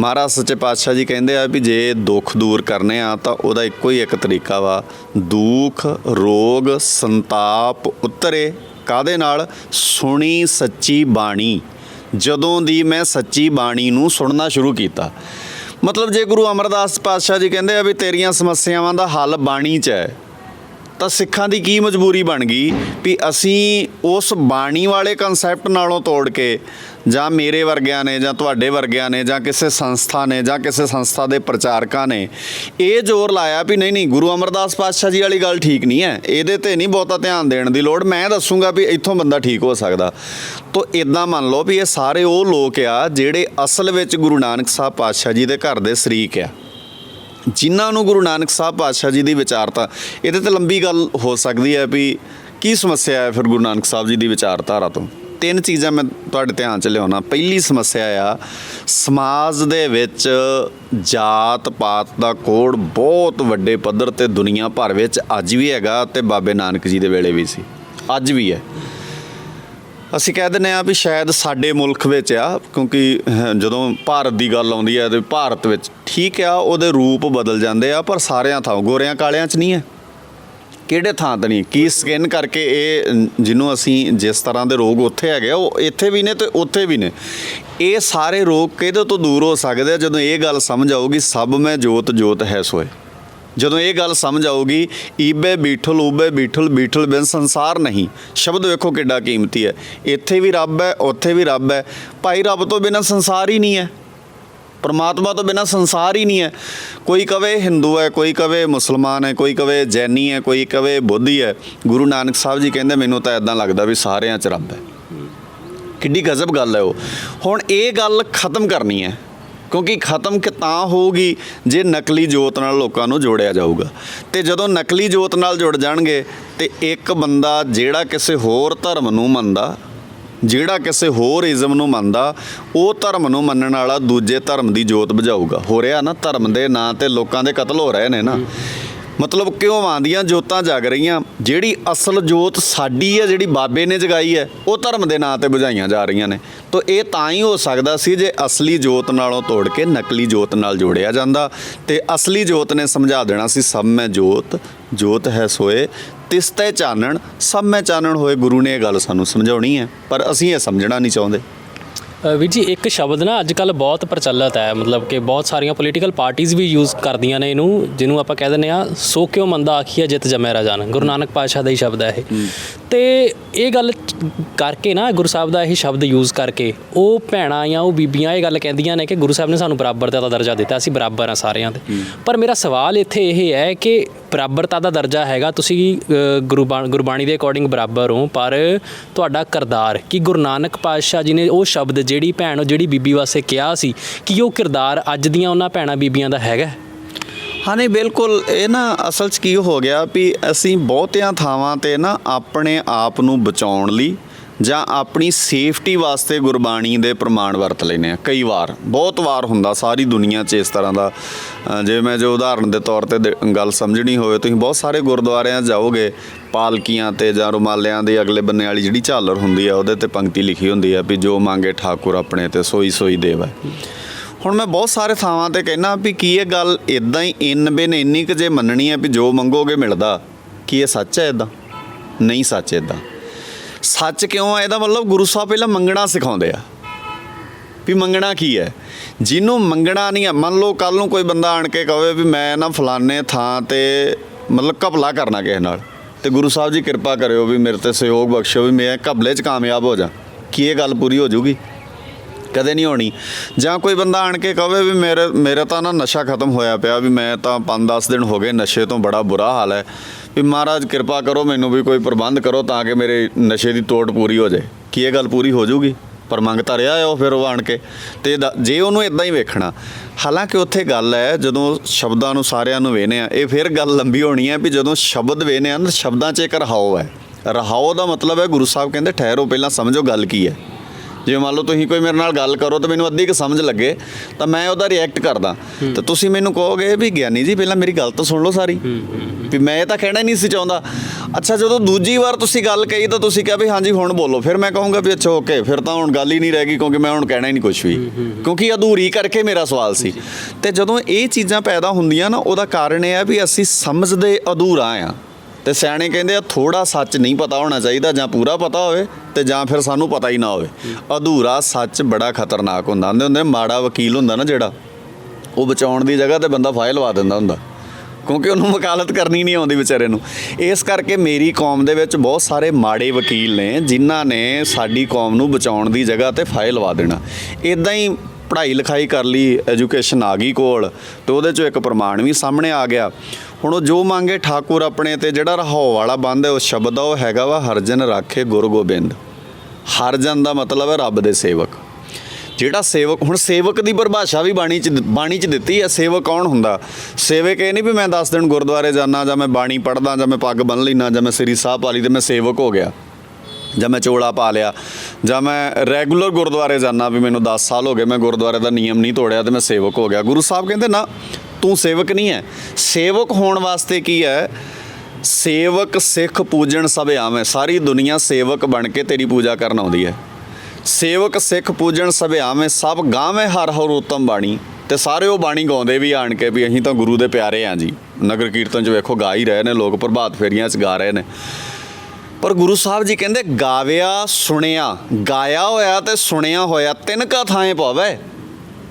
ਮਹਾਰਾਜ ਸੱਚੇ ਪਾਤਸ਼ਾਹ ਜੀ ਕਹਿੰਦੇ ਆ ਵੀ ਜੇ ਦੁੱਖ ਦੂਰ ਕਰਨੇ ਆ, ਤਾਂ ਉਹਦਾ ਇੱਕੋ ਹੀ ਇੱਕ ਤਰੀਕਾ ਵਾ, ਦੁੱਖ, ਰੋਗ, ਸੰਤਾਪ ਉਤਰੇ। ਕਾਦੇ ਨਾਲ? ਸੁਣੀ ਸੱਚੀ ਬਾਣੀ। ਜਦੋਂ ਦੀ ਮੈਂ ਸੱਚੀ ਬਾਣੀ ਨੂੰ ਸੁਣਨਾ ਸ਼ੁਰੂ ਕੀਤਾ। ਮਤਲਬ ਜੇ ਗੁਰੂ ਅਮਰਦਾਸ ਪਾਤਸ਼ਾਹ ਜੀ ਕਹਿੰਦੇ ਆ ਵੀ ਤੇਰੀਆਂ ਸਮੱਸਿਆਵਾਂ ਦਾ ਹੱਲ ਬਾਣੀ 'ਚ ਹੈ, ਤਾਂ ਸਿੱਖਾਂ ਦੀ ਕੀ ਮਜਬੂਰੀ ਬਣ ਗਈ ਵੀ ਅਸੀਂ ਉਸ ਬਾਣੀ ਵਾਲੇ ਕਨਸੈਪਟ ਨਾਲੋਂ ਤੋੜ ਕੇ ਜਾਂ ਮੇਰੇ ਵਰਗਿਆਂ ਨੇ ਜਾਂ ਤੁਹਾਡੇ ਵਰਗਿਆਂ ਨੇ ਜਾਂ ਕਿਸੇ ਸੰਸਥਾ ਨੇ ਜਾਂ ਕਿਸੇ ਸੰਸਥਾ ਦੇ ਪ੍ਰਚਾਰਕਾਂ ਨੇ ਇਹ ਜ਼ੋਰ ਲਾਇਆ ਵੀ ਨਹੀਂ ਨਹੀਂ, ਗੁਰੂ ਅਮਰਦਾਸ ਪਾਤਸ਼ਾਹ ਜੀ ਵਾਲੀ ਗੱਲ ਠੀਕ ਨਹੀਂ ਹੈ। ਇਹਦੇ ਤੇ ਨਹੀਂ ਬਹੁਤਾ ਧਿਆਨ ਦੇਣ ਦੀ ਲੋੜ। ਮੈਂ ਦੱਸੂਗਾ ਵੀ ਇੱਥੋਂ ਬੰਦਾ ਠੀਕ ਹੋ ਸਕਦਾ। ਤੋ ਇਦਾਂ ਮੰਨ ਲਓ ਵੀ ਇਹ ਸਾਰੇ ਉਹ ਲੋਕ ਆ ਜਿਹੜੇ ਅਸਲ ਵਿੱਚ ਗੁਰੂ ਨਾਨਕ ਸਾਹਿਬ ਪਾਤਸ਼ਾਹ ਜੀ ਦੇ ਘਰ ਦੇ ਸ਼ਰੀਕ ਆ। ਜਿਨ੍ਹਾਂ ਨੂੰ ਗੁਰੂ ਨਾਨਕ ਸਾਹਿਬ ਪਾਤਸ਼ਾਹ ਜੀ ਦੀ ਵਿਚਾਰਤਾ, ਇਹਦੇ ਤੇ ਲੰਬੀ ਗੱਲ ਹੋ ਸਕਦੀ ਹੈ ਵੀ ਕੀ ਸਮੱਸਿਆ ਹੈ ਫਿਰ ਗੁਰੂ ਨਾਨਕ ਸਾਹਿਬ ਜੀ ਦੀ ਵਿਚਾਰਧਾਰਾ ਤੋਂ? ਤਿੰਨ ਚੀਜ਼ਾਂ ਮੈਂ ਤੁਹਾਡੇ ਧਿਆਨ 'ਚ ਲਿਆਉਣਾ। ਪਹਿਲੀ ਸਮੱਸਿਆ ਆ, ਸਮਾਜ ਦੇ ਵਿੱਚ ਜਾਤ ਪਾਤ ਦਾ ਕੋੜ ਬਹੁਤ ਵੱਡੇ ਪੱਧਰ ਤੇ ਦੁਨੀਆ ਭਰ ਵਿੱਚ ਅੱਜ ਵੀ ਹੈਗਾ ਤੇ ਬਾਬੇ ਨਾਨਕ ਜੀ ਦੇ ਵੇਲੇ ਵੀ ਸੀ। ਅੱਜ ਵੀ ਹੈ। ਅਸੀਂ ਕਹਿ ਦਿੰਦੇ ਆ ਵੀ ਸ਼ਾਇਦ ਸਾਡੇ ਮੁਲਕ ਵਿੱਚ ਆ, ਕਿਉਂਕਿ ਜਦੋਂ ਭਾਰਤ ਦੀ ਗੱਲ ਆਉਂਦੀ ਹੈ ਤੇ ਭਾਰਤ ਵਿੱਚ ਠੀਕ ਆ, ਉਹਦੇ ਰੂਪ ਬਦਲ ਜਾਂਦੇ ਆ, ਪਰ ਸਾਰਿਆਂ ਥਾਂ ਗੋਰਿਆਂ ਕਾਲਿਆਂ 'ਚ ਨਹੀਂ ਹੈ। ਕਿਹੜੇ ਥਾਂ ਤੇ ਨਹੀਂ? ਕੀ ਸਕਿਨ ਕਰਕੇ ਇਹ ਜਿਹਨੂੰ ਅਸੀਂ ਜਿਸ ਤਰ੍ਹਾਂ ਦੇ ਰੋਗ ਉੱਥੇ ਹੈਗੇ ਆ, ਉਹ ਇੱਥੇ ਵੀ ਨੇ ਤੇ ਉੱਥੇ ਵੀ ਨੇ। ਇਹ ਸਾਰੇ ਰੋਗ ਕਿਹਦੇ ਤੋਂ ਦੂਰ ਹੋ ਸਕਦੇ ਆ? ਜਦੋਂ ਇਹ ਗੱਲ ਸਮਝ ਆਊਗੀ ਸਭ ਮੈਂ ਜੋਤ ਜੋਤ ਹੈ ਸੋਏ। ਜਦੋਂ ਇਹ ਗੱਲ ਸਮਝ ਆਊਗੀ ਈਬੇ ਬੀਠਲ ਊਬੇ ਬੀਠਲ ਬੀਠਲ ਬਿਨ ਸੰਸਾਰ ਨਹੀਂ। ਸ਼ਬਦ ਵੇਖੋ ਕਿੱਡਾ ਕੀਮਤੀ ਹੈ। ਇੱਥੇ ਵੀ ਰੱਬ ਹੈ ਉੱਥੇ ਵੀ ਰੱਬ ਹੈ। ਭਾਈ ਰੱਬ ਤੋਂ ਬਿਨਾਂ ਸੰਸਾਰ ਹੀ ਨਹੀਂ ਹੈ। ਪਰਮਾਤਮਾ ਤੋਂ ਬਿਨਾਂ ਸੰਸਾਰ ਹੀ ਨਹੀਂ ਹੈ। ਕੋਈ ਕਵੇ ਹਿੰਦੂ ਹੈ, ਕੋਈ ਕਵੇ ਮੁਸਲਮਾਨ ਹੈ, ਕੋਈ ਕਵੇ ਜੈਨੀ ਹੈ, ਕੋਈ ਕਵੇ ਬੁੱਧੀ ਹੈ। ਗੁਰੂ ਨਾਨਕ ਸਾਹਿਬ ਜੀ ਕਹਿੰਦੇ, ਮੈਨੂੰ ਤਾਂ ਇਦਾਂ ਲੱਗਦਾ ਵੀ ਸਾਰਿਆਂ 'ਚ ਰੱਬ ਹੈ। ਕਿੱਡੀ ਗਜ਼ਬ ਗੱਲ ਹੈ ਉਹ। ਹੁਣ ਇਹ ਗੱਲ ਖਤਮ ਕਰਨੀ ਹੈ, ਕਿਉਂਕਿ ਖਤਮ ਕਿ ਤਾਂ ਹੋਊਗੀ ਜੇ ਨਕਲੀ ਜੋਤ ਨਾਲ ਲੋਕਾਂ ਨੂੰ ਜੋੜਿਆ ਜਾਊਗਾ। ਤੇ ਜਦੋਂ ਨਕਲੀ ਜੋਤ ਨਾਲ ਜੁੜ ਜਾਣਗੇ, ਤੇ ਇੱਕ ਬੰਦਾ ਜਿਹੜਾ ਕਿਸੇ ਹੋਰ ਧਰਮ ਨੂੰ ਮੰਨਦਾ ਜਿਹੜਾ ਕਿਸੇ ਹੋਰ ਇਜ਼ਮ ਨੂੰ ਮੰਨਦਾ, ਉਹ ਧਰਮ ਨੂੰ ਮੰਨਣ ਵਾਲਾ ਦੂਜੇ ਧਰਮ ਦੀ ਜੋਤ ਬੁਝਾਊਗਾ। ਹੋ ਰਿਹਾ ਨਾ ਧਰਮ ਦੇ ਨਾਂ ਤੇ ਲੋਕਾਂ ਦੇ ਕਤਲ ਹੋ ਰਹੇ ਨੇ ਨਾ। ਮਤਲਬ ਕਿਉਂ ਆਂਦੀਆਂ ਜੋਤਾਂ ਜਗ ਰਹੀਆਂ? ਜਿਹੜੀ ਅਸਲ ਜੋਤ ਸਾਡੀ ਹੈ, ਜਿਹੜੀ ਬਾਬੇ ਨੇ ਜਗਾਈ ਹੈ, ਉਹ ਧਰਮ ਦੇ ਨਾਂ ਤੇ ਬੁਝਾਈਆਂ ਜਾ ਰਹੀਆਂ ਨੇ। ਤਾਂ ਇਹ ਤਾਂ ਹੀ ਹੋ ਸਕਦਾ ਸੀ ਜੇ ਅਸਲੀ ਜੋਤ ਨਾਲੋਂ ਤੋੜ ਕੇ ਨਕਲੀ ਜੋਤ ਨਾਲ ਜੋੜਿਆ ਜਾਂਦਾ। ਤੇ ਅਸਲੀ ਜੋਤ ਨੇ ਸਮਝਾ ਦੇਣਾ ਸੀ, ਸਭ ਮੈਂ ਜੋਤ ਜੋਤ ਹੈ ਸੋਏ ਤਿਸ ਤੇ ਚਾਨਣ ਸਭ ਮੈਂ ਚਾਨਣ ਹੋਏ ਗੁਰੂ ਨੇ ਇਹ ਗੱਲ ਸਾਨੂੰ ਸਮਝਾਉਣੀ ਹੈ ਪਰ ਅਸੀਂ ਇਹ ਸਮਝਣਾ ਨਹੀਂ ਚਾਹੁੰਦੇ। ਵੀਰ ਜੀ ਇੱਕ ਸ਼ਬਦ ਨਾ ਅੱਜ ਕੱਲ ਬਹੁਤ ਪ੍ਰਚਲਿਤ ਹੈ ਮਤਲਬ ਕਿ ਬਹੁਤ ਸਾਰੀਆਂ ਪੋਲੀਟੀਕਲ ਪਾਰਟੀਆਂ ਵੀ ਯੂਜ਼ ਕਰਦੀਆਂ ਨੇ ਇਹਨੂੰ ਜਿਹਨੂੰ ਆਪਾਂ ਕਹਿ ਦਿੰਦੇ ਆ ਸੋ ਕਿਉ ਮੰਦਾ ਆਖੀਆ ਜਿਤ ਜਮੈ ਰਾਜਾਨ ਗੁਰੂ ਨਾਨਕ ਪਾਤਸ਼ਾਹ ਦਾ ਹੀ ਸ਼ਬਦ ਹੈ ਇਹ। ਤੇ ਇਹ ਗੱਲ ਕਰਕੇ ਨਾ ਗੁਰੂ ਸਾਹਿਬ ਦਾ ਇਹ ਸ਼ਬਦ ਯੂਜ਼ ਕਰਕੇ ਉਹ ਭੈਣਾਂ ਜਾਂ ਉਹ ਬੀਬੀਆਂ ਇਹ ਗੱਲ ਕਹਿੰਦੀਆਂ ਨੇ ਕਿ ਗੁਰੂ ਸਾਹਿਬ ਨੇ ਸਾਨੂੰ ਬਰਾਬਰਤਾ ਦਾ ਦਰਜਾ ਦਿੱਤਾ ਅਸੀਂ ਬਰਾਬਰ ਆ ਸਾਰਿਆਂ ਦੇ। ਪਰ ਮੇਰਾ ਸਵਾਲ ਇੱਥੇ ਇਹ ਹੈ ਕਿ ਬਰਾਬਰਤਾ ਦਾ ਦਰਜਾ ਹੈਗਾ ਤੁਸੀਂ ਅ, ਗੁਰਬਾਣੀ ਦੇ ਅਕੋਰਡਿੰਗ ਬਰਾਬਰ ਹੋ ਪਰ ਤੁਹਾਡਾ ਕਰਦਾਰ ਕਿ ਗੁਰੂ ਨਾਨਕ ਪਾਤਸ਼ਾਹ ਜੀ ਨੇ ਉਹ ਸ਼ਬਦ ਜਿਹੜੀ ਭੈਣ ਉਹ ਜਿਹੜੀ ਬੀਬੀ ਵਾਸਤੇ ਕਿਹਾ ਸੀ ਕਿ ਉਹ ਕਿਰਦਾਰ ਅੱਜ ਦੀਆਂ ਉਹਨਾਂ ਭੈਣਾਂ ਬੀਬੀਆਂ ਦਾ ਹੈਗਾ? ਹਾਂ ਨਹੀਂ ਬਿਲਕੁਲ ਇਹ ਨਾ ਅਸਲ 'ਚ ਕੀ ਹੋ ਗਿਆ ਵੀ ਅਸੀਂ ਬਹੁਤਿਆਂ ਥਾਵਾਂ ਤੇ ਨਾ ਆਪਣੇ ਆਪ ਨੂੰ ਬਚਾਉਣ ਲਈ ਜਾਂ ਆਪਣੀ ਸੇਫਟੀ ਵਾਸਤੇ ਗੁਰਬਾਣੀ ਦੇ ਪ੍ਰਮਾਣ ਵਰਤ ਲੈਨੇ ਆ। ਕਈ ਵਾਰ, ਬਹੁਤ ਵਾਰ ਹੁੰਦਾ, ਸਾਰੀ ਦੁਨੀਆ 'ਚ ਇਸ ਤਰ੍ਹਾਂ ਦਾ ਜੇ ਮੈਂ ਜੋ ਉਦਾਹਰਨ ਦੇ ਤੌਰ ਤੇ ਦੇ- ਗੱਲ ਸਮਝਣੀ ਹੋਵੇ, ਤੁਸੀਂ ਬਹੁਤ ਸਾਰੇ ਗੁਰਦੁਆਰਿਆਂ ਜਾਓਗੇ, ਪਾਲਕੀਆਂ ਤੇ ਜਾਂ ਰੁਮਾਲਿਆਂ ਦੇ ਅਗਲੇ ਬੰਨੇ ਵਾਲੀ ਜਿਹੜੀ ਝਾਲਰ ਹੁੰਦੀ ਆ, ਉਹਦੇ ਤੇ ਪੰਕਤੀ ਲਿਖੀ ਹੁੰਦੀ ਆ ਵੀ ਜੋ ਮੰਗੇ ਠਾਕੁਰ ਆਪਣੇ ਤੇ, ਸੋਈ ਸੋਈ ਦੇਵੈ ਹੁਣ ਮੈਂ ਬਹੁਤ ਸਾਰੇ ਥਾਵਾਂ ਤੇ ਕਹਿਣਾ ਵੀ ਕੀ ਇਹ ਗੱਲ ਇਦਾਂ ਹੀ ਇਨ ਬਿਨ ਇੰਨੀ ਕੁ ਜੇ ਮੰਨਣੀ ਹੈ ਵੀ ਜੋ ਮੰਗੋਗੇ ਮਿਲਦਾ, ਕੀ ਇਹ ਸੱਚ ਹੈ ਇਦਾਂ ਨਹੀਂ ਸੱਚ ਇਦਾਂ ਸੱਚ ਕਿਉਂ ਆ? ਇਹਦਾ ਮਤਲਬ ਗੁਰੂ ਸਾਹਿਬ ਪਹਿਲਾਂ ਮੰਗਣਾ ਸਿਖਾਉਂਦੇ ਆ। ਵੀ ਮੰਗਣਾ ਕੀ ਹੈ? ਜਿਹਨੂੰ ਮੰਗਣਾ ਨਹੀਂ ਹੈ ਮੰਨ ਲਓ ਕੱਲ ਨੂੰ ਕੋਈ ਬੰਦਾ ਆਣ ਕੇ ਕਹੇ ਵੀ ਮੈਂ ਨਾ ਫਲਾਣੇ ਥਾਂ ਤੇ ਮਤਲਬ ਕਪਲਾ ਕਰਨਾ ਕਿਸੇ ਨਾਲ, ਤੇ ਗੁਰੂ ਸਾਹਿਬ ਜੀ ਕਿਰਪਾ ਕਰਿਓ ਵੀ ਮੇਰੇ ਤੇ ਸਹਿਯੋਗ ਬਖਸ਼ਿਓ ਵੀ ਮੈਂ ਕਬਲੇ 'ਚ ਕਾਮਯਾਬ ਹੋ ਜਾ। ਕੀ ਇਹ ਗੱਲ ਪੂਰੀ ਹੋ ਜਾਊਗੀ? ਕਦੇ ਨਹੀਂ ਹੋਣੀ। ਜਾਂ ਕੋਈ ਬੰਦਾ ਆਣ ਕੇ ਕਹੇ ਵੀ ਮੇਰੇ, ਮੇਰਾ ਤਾਂ ਨਾ ਨਸ਼ਾ ਖਤਮ ਹੋਇਆ ਪਿਆ ਵੀ ਮੈਂ ਤਾਂ 5-10 ਦਿਨ ਹੋ ਗਏ ਨਸ਼ੇ ਤੋਂ ਬੜਾ ਬੁਰਾ ਹਾਲ ਹੈ। ਵੀ ਮਹਾਰਾਜ ਕਿਰਪਾ ਕਰੋ ਮੈਨੂੰ ਵੀ ਕੋਈ ਪ੍ਰਬੰਧ ਕਰੋ ਤਾਂ ਕਿ ਮੇਰੇ ਨਸ਼ੇ ਦੀ ਤੋੜ ਪੂਰੀ ਹੋ ਜਾਏ। ਕੀ ਇਹ ਗੱਲ ਪੂਰੀ ਹੋ ਜਾਊਗੀ? ਪਰ ਮੰਗਤਾ ਰਿਹਾ ਹੈ ਉਹ ਫਿਰ ਉਹ ਆਣ ਕੇ। ਤੇ ਇਹਦਾ- ਜੇ ਉਹਨੂੰ ਇਦਾਂ ਹੀ ਵੇਖਣਾ, ਹਾਲਾਂਕਿ ਉੱਥੇ ਗੱਲ ਹੈ ਜਦੋਂ ਸ਼ਬਦਾਂ ਨੂੰ ਸਾਰਿਆਂ ਨੂੰ ਵੇਨੇ ਆ, ਇਹ ਫਿਰ ਗੱਲ ਲੰਬੀ ਹੋਣੀ ਹੈ ਵੀ ਜਦੋਂ ਸ਼ਬਦ ਵੇਨੇ ਆ ਨਾ, ਸ਼ਬਦਾਂ 'ਚ ਇੱਕ ਰਹਾਓ ਹੈ। ਰਹਾਓ ਦਾ ਮਤਲਬ ਹੈ ਗੁਰੂ ਸਾਹਿਬ ਕਹਿੰਦੇ ਠਹਿਰੋ, ਪਹਿਲਾਂ ਸਮਝੋ ਗੱਲ ਕੀ ਹੈ। ਜਿਵੇਂ ਮੰਨ ਲਓ ਤੁਸੀਂ ਕੋਈ ਮੇਰੇ ਨਾਲ ਗੱਲ ਕਰੋ ਤਾਂ ਮੈਨੂੰ ਅੱਧੀ ਕੁ ਸਮਝ ਲੱਗੇ ਤਾਂ ਮੈਂ ਉਹਦਾ ਰਿਐਕਟ ਕਰਦਾ। ਤਾਂ ਤੁਸੀਂ ਮੈਨੂੰ ਕਹੋਗੇ ਵੀ ਗਿਆਨੀ ਜੀ ਪਹਿਲਾਂ ਮੇਰੀ ਗੱਲ ਤਾਂ ਸੁਣ ਲਓ ਸਾਰੀ। ਵੀ ਮੈਂ ਇਹ ਤਾਂ ਕਹਿਣਾ ਹੀ ਨਹੀਂ ਸੀ ਚਾਹੁੰਦਾ। ਅੱਛਾ ਜਦੋਂ ਦੂਜੀ ਵਾਰ ਤੁਸੀਂ ਗੱਲ ਕਹੀ ਤਾਂ ਤੁਸੀਂ ਕਿਹਾ ਵੀ ਹਾਂਜੀ ਹੁਣ ਬੋਲੋ। ਫਿਰ ਮੈਂ ਕਹੂੰਗਾ ਵੀ ਅੱਛਾ ਓਕੇ ਫਿਰ ਤਾਂ ਹੁਣ ਗੱਲ ਹੀ ਨਹੀਂ ਰਹਿ ਗਈ ਕਿਉਂਕਿ ਮੈਂ ਹੁਣ ਕਹਿਣਾ ਹੀ ਨਹੀਂ ਕੁਝ ਵੀ। ਕਿਉਂਕਿ ਅਧੂਰੀ ਕਰਕੇ ਮੇਰਾ ਸਵਾਲ ਸੀ। ਤੇ ਜਦੋਂ ਇਹ ਚੀਜ਼ਾਂ ਪੈਦਾ ਹੁੰਦੀਆਂ ਨਾ ਉਹਦਾ ਕਾਰਨ ਇਹ ਹੈ ਵੀ ਅਸੀਂ ਸਮਝਦੇ ਅਧੂਰਾ ਆ। ਤੇ ਸਿਆਣੇ ਕਹਿੰਦੇ ਆ ਥੋੜਾ ਸੱਚ ਨਹੀਂ ਪਤਾ ਹੋਣਾ ਚਾਹੀਦਾ, ਜਾਂ ਪੂਰਾ ਪਤਾ ਹੋਵੇ ਤੇ ਜਾਂ ਫਿਰ ਸਾਨੂੰ ਪਤਾ ਹੀ ਨਾ ਹੋਵੇ। ਅਧੂਰਾ ਸੱਚ ਬੜਾ ਖਤਰਨਾਕ ਹੁੰਦਾ। ਹੁੰਦੇ ਹੁੰਦੇ ਮਾੜਾ ਵਕੀਲ ਹੁੰਦਾ ਨਾ ਜਿਹੜਾ, ਉਹ ਬਚਾਉਣ ਦੀ ਜਗ੍ਹਾ ਤੇ ਬੰਦਾ ਫਾਇਲ ਲਵਾ ਦਿੰਦਾ ਹੁੰਦਾ। ਕਿਉਂਕਿ ਉਹਨੂੰ ਵਕਾਲਤ ਕਰਨੀ ਨਹੀਂ ਆਉਂਦੀ ਵਿਚਾਰੇ ਨੂੰ। ਇਸ ਕਰਕੇ ਮੇਰੀ ਕੌਮ ਦੇ ਵਿੱਚ ਬਹੁਤ ਸਾਰੇ ਮਾੜੇ ਵਕੀਲ ਨੇ, ਜਿਨ੍ਹਾਂ ਨੇ ਸਾਡੀ ਕੌਮ ਨੂੰ ਬਚਾਉਣ ਦੀ ਜਗ੍ਹਾ ਤੇ ਫਾਇਲ ਲਵਾ ਦੇਣਾ। ਇਦਾਂ ਹੀ ਪੜ੍ਹਾਈ ਲਿਖਾਈ ਕਰ ਲਈ, ਐਜੂਕੇਸ਼ਨ ਆ ਗਈ ਕੋਲ, ਤੇ ਉਹਦੇ ਚੋਂ ਇੱਕ ਪ੍ਰਮਾਣ ਵੀ ਸਾਹਮਣੇ ਆ ਗਿਆ। ਹੁਣ ਉਹ ਜੋ ਮੰਗੇ ਠਾਕੁਰ ਆਪਣੇ ਤੇ, ਜਿਹੜਾ ਰਹਾਉ ਵਾਲਾ ਬੰਦ ਹੈ ਉਸ ਸ਼ਬਦ ਦਾ ਉਹ ਹੈਗਾ ਵਾ ਹਰਜਨ ਰਾਖੇ ਗੁਰੂ ਗੋਬਿੰਦ। ਹਰਜਨ ਦਾ ਮਤਲਬ ਹੈ ਰੱਬ ਦੇ ਸੇਵਕ। ਜਿਹੜਾ ਸੇਵਕ, ਹੁਣ ਸੇਵਕ ਦੀ ਪਰਿਭਾਸ਼ਾ ਵੀ ਬਾਣੀ ਚ ਬਾਣੀ ਚ ਦਿੱਤੀ ਹੈ, ਸੇਵਕ ਕੌਣ ਹੁੰਦਾ? ਸੇਵਕ ਇਹ ਨਹੀਂ ਵੀ ਮੈਂ 10 ਦਿਨ ਗੁਰਦੁਆਰੇ ਜਾਣਾ ਜਾਂ ਮੈਂ ਬਾਣੀ ਪੜ੍ਹਦਾ, ਜਾਂ ਮੈਂ ਪੱਗ ਬੰਨ ਲੈਣਾ ਜਾਂ ਮੈਂ ਸ੍ਰੀ ਸਾਹਿਬ ਪਾ ਲਈ ਤੇ ਮੈਂ ਸੇਵਕ ਹੋ ਗਿਆ। ਜਾਂ ਮੈਂ ਚੋਲਾ ਪਾ ਲਿਆ, ਜਾਂ ਮੈਂ ਰੈਗੂਲਰ ਗੁਰਦੁਆਰੇ ਜਾਣਾ ਵੀ ਮੈਨੂੰ 10 ਸਾਲ ਹੋ ਗਏ, ਮੈਂ ਗੁਰਦੁਆਰੇ ਦਾ ਨਿਯਮ ਨਹੀਂ ਤੋੜਿਆ ਤੇ ਮੈਂ ਸੇਵਕ ਹੋ ਗਿਆ। ਗੁਰੂ ਸਾਹਿਬ ਕਹਿੰਦੇ ਨਾ ਤੂੰ ਸੇਵਕ ਨਹੀਂ ਹੈ। ਸੇਵਕ ਹੋਣ ਵਾਸਤੇ ਕੀ ਹੈ? ਸੇਵਕ ਸਿੱਖ ਪੂਜਣ ਸਭ ਆਵੇਂ ਸਾਰੀ ਦੁਨੀਆ ਸੇਵਕ ਬਣ ਕੇ ਤੇਰੀ ਪੂਜਾ ਕਰਨ ਆਉਂਦੀ ਹੈ। ਸੇਵਕ ਸਿੱਖ ਪੂਜਣ ਸਭ ਆਵੇਂ ਸਭ ਗਾਵੇਂ ਹਰ ਹਰ ਉਤਮ ਬਾਣੀ ਤੇ ਸਾਰੇ ਉਹ ਬਾਣੀ ਗਾਉਂਦੇ ਵੀ ਆਣ ਕੇ ਵੀ ਅਸੀਂ ਤਾਂ ਗੁਰੂ ਦੇ ਪਿਆਰੇ ਆ ਜੀ। ਨਗਰ ਕੀਰਤਨ 'ਚ ਵੇਖੋ ਗਾ ਹੀ ਰਹੇ ਨੇ, ਲੋਕ ਪ੍ਰਭਾਤ ਫੇਰੀਆਂ 'ਚ ਗਾ ਰਹੇ ਨੇ। ਪਰ ਗੁਰੂ ਸਾਹਿਬ ਜੀ ਕਹਿੰਦੇ, ਗਾਵਿਆ, ਸੁਣਿਆ। ਗਾਇਆ ਹੋਇਆ ਤੇ ਸੁਣਿਆ ਹੋਇਆ ਤਿੰਨ ਕਾ ਥਾਂ ਪਵੇ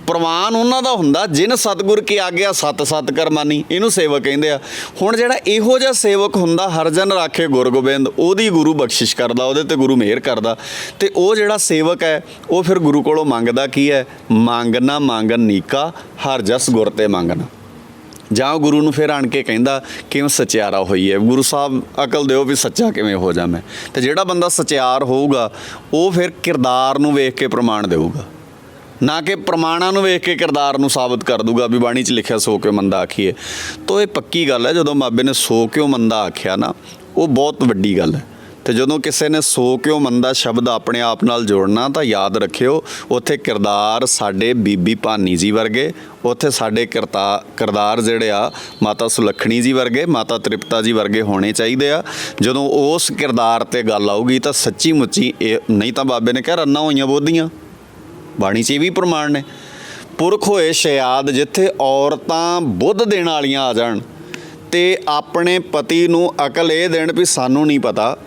ਪ੍ਰਵਾਨ ਉਹਨਾਂ ਦਾ ਹੁੰਦਾ, ਜਿਨ ਸਤਿਗੁਰ ਕੀ ਆਗਿਆ ਸਤ ਸਤ ਕਰਮਾਨੀ, ਇਹਨੂੰ ਸੇਵਕ ਕਹਿੰਦੇ ਆ। ਹੁਣ ਜਿਹੜਾ ਇਹੋ ਜਿਹਾ ਸੇਵਕ ਹੁੰਦਾ ਹਰਜਨ ਰਾਖੇ ਗੁਰ ਗੋਬਿੰਦ, ਉਹਦੀ ਗੁਰੂ ਬਖਸ਼ਿਸ਼ ਕਰਦਾ, ਉਹਦੇ ਤੇ ਗੁਰੂ ਮਿਹਰ ਕਰਦਾ। ਤੇ ਉਹ ਜਿਹੜਾ ਸੇਵਕ ਹੈ, ਉਹ ਫਿਰ ਗੁਰੂ ਕੋਲੋਂ ਮੰਗਦਾ ਕੀ ਹੈ? ਮੰਗਣਾ ਮੰਗਨ ਨੀਕਾ, ਹਰ ਜਸ ਗੁਰ ਤੇ ਮੰਗਣਾ। ਜਾਂ ਉਹ ਗੁਰੂ ਨੂੰ ਫਿਰ ਆਣ ਕੇ ਕਹਿੰਦਾ ਕਿਵੇਂ ਸਚਿਆਰਾ ਹੋਈ ਹੈ ਗੁਰੂ ਸਾਹਿਬ ਅਕਲ ਦਿਓ ਵੀ ਸੱਚਾ ਕਿਵੇਂ ਹੋ ਜਾ ਮੈਂ। ਤੇ ਜਿਹੜਾ ਬੰਦਾ ਸਚਿਆਰ ਹੋਊਗਾ, ਉਹ ਫਿਰ ਕਿਰਦਾਰ ਨੂੰ ਵੇਖ ਕੇ ਪ੍ਰਮਾਣ ਦੇਊਗਾ। ਨਾ ਕਿ ਪ੍ਰਮਾਣਾਂ ਨੂੰ ਵੇਖ ਕੇ ਕਿਰਦਾਰ ਨੂੰ ਸਾਬਤ ਕਰ ਦੂਗਾ, ਵੀ ਬਾਣੀ 'ਚ ਲਿਖਿਆ ਸੋ ਕਿਉ ਮੰਦਾ ਆਖੀਏ ਤੋ ਇਹ ਪੱਕੀ ਗੱਲ ਹੈ ਜਦੋਂ ਮਾਬੇ ਨੇ ਸੋ ਕਿਉ ਮੰਦਾ ਆਖਿਆ ਨਾ, ਉਹ ਬਹੁਤ ਵੱਡੀ ਗੱਲ ਹੈ ਤੇ ਜਦੋਂ ਕਿਸੇ ਨੇ ਸੋ ਕਿਉ ਮੰਦਾ ਸ਼ਬਦ ਆਪਣੇ ਆਪ ਨਾਲ ਜੋੜਨਾ, ਤਾਂ ਯਾਦ ਰੱਖਿਓ, ਉੱਥੇ ਕਿਰਦਾਰ ਸਾਡੇ ਬੀਬੀ ਭਾਨੀ ਜੀ ਵਰਗੇ, ਉੱਥੇ ਸਾਡੇ ਕਿਰਤਾ, ਕਿਰਦਾਰ ਜਿਹੜੇ ਆ, ਮਾਤਾ ਸੁਲੱਖਣੀ ਜੀ ਵਰਗੇ, ਮਾਤਾ ਤ੍ਰਿਪਤਾ ਜੀ ਵਰਗੇ ਹੋਣੇ ਚਾਹੀਦੇ ਆ। ਜਦੋਂ ਉਸ ਕਿਰਦਾਰ ਤੇ ਗੱਲ ਆਊਗੀ, ਤਾਂ ਸੱਚੀ ਮੁੱਚੀ ਇਹ, ਨਹੀਂ ਤਾਂ ਬਾਬੇ ਨੇ ਕਿਹਾ, ਰੰਨਾ ਹੋਈਆਂ ਬੋਧੀਆਂ। ਬਾਣੀ 'ਚ ਇਹ ਵੀ ਪ੍ਰਮਾਣ ਨੇ। ਪੁਰਖ ਹੋਏ ਸ਼ਿਆਦ ਜਿੱਥੇ ਔਰਤਾਂ ਬੁੱਧ ਦੇਣ ਵਾਲੀਆਂ ਆ ਜਾਣ, ਤੇ ਆਪਣੇ ਪਤੀ ਨੂੰ ਅਕਲ ਇਹ ਦੇਣ ਵੀ ਸਾਨੂੰ ਨਹੀਂ ਪਤਾ।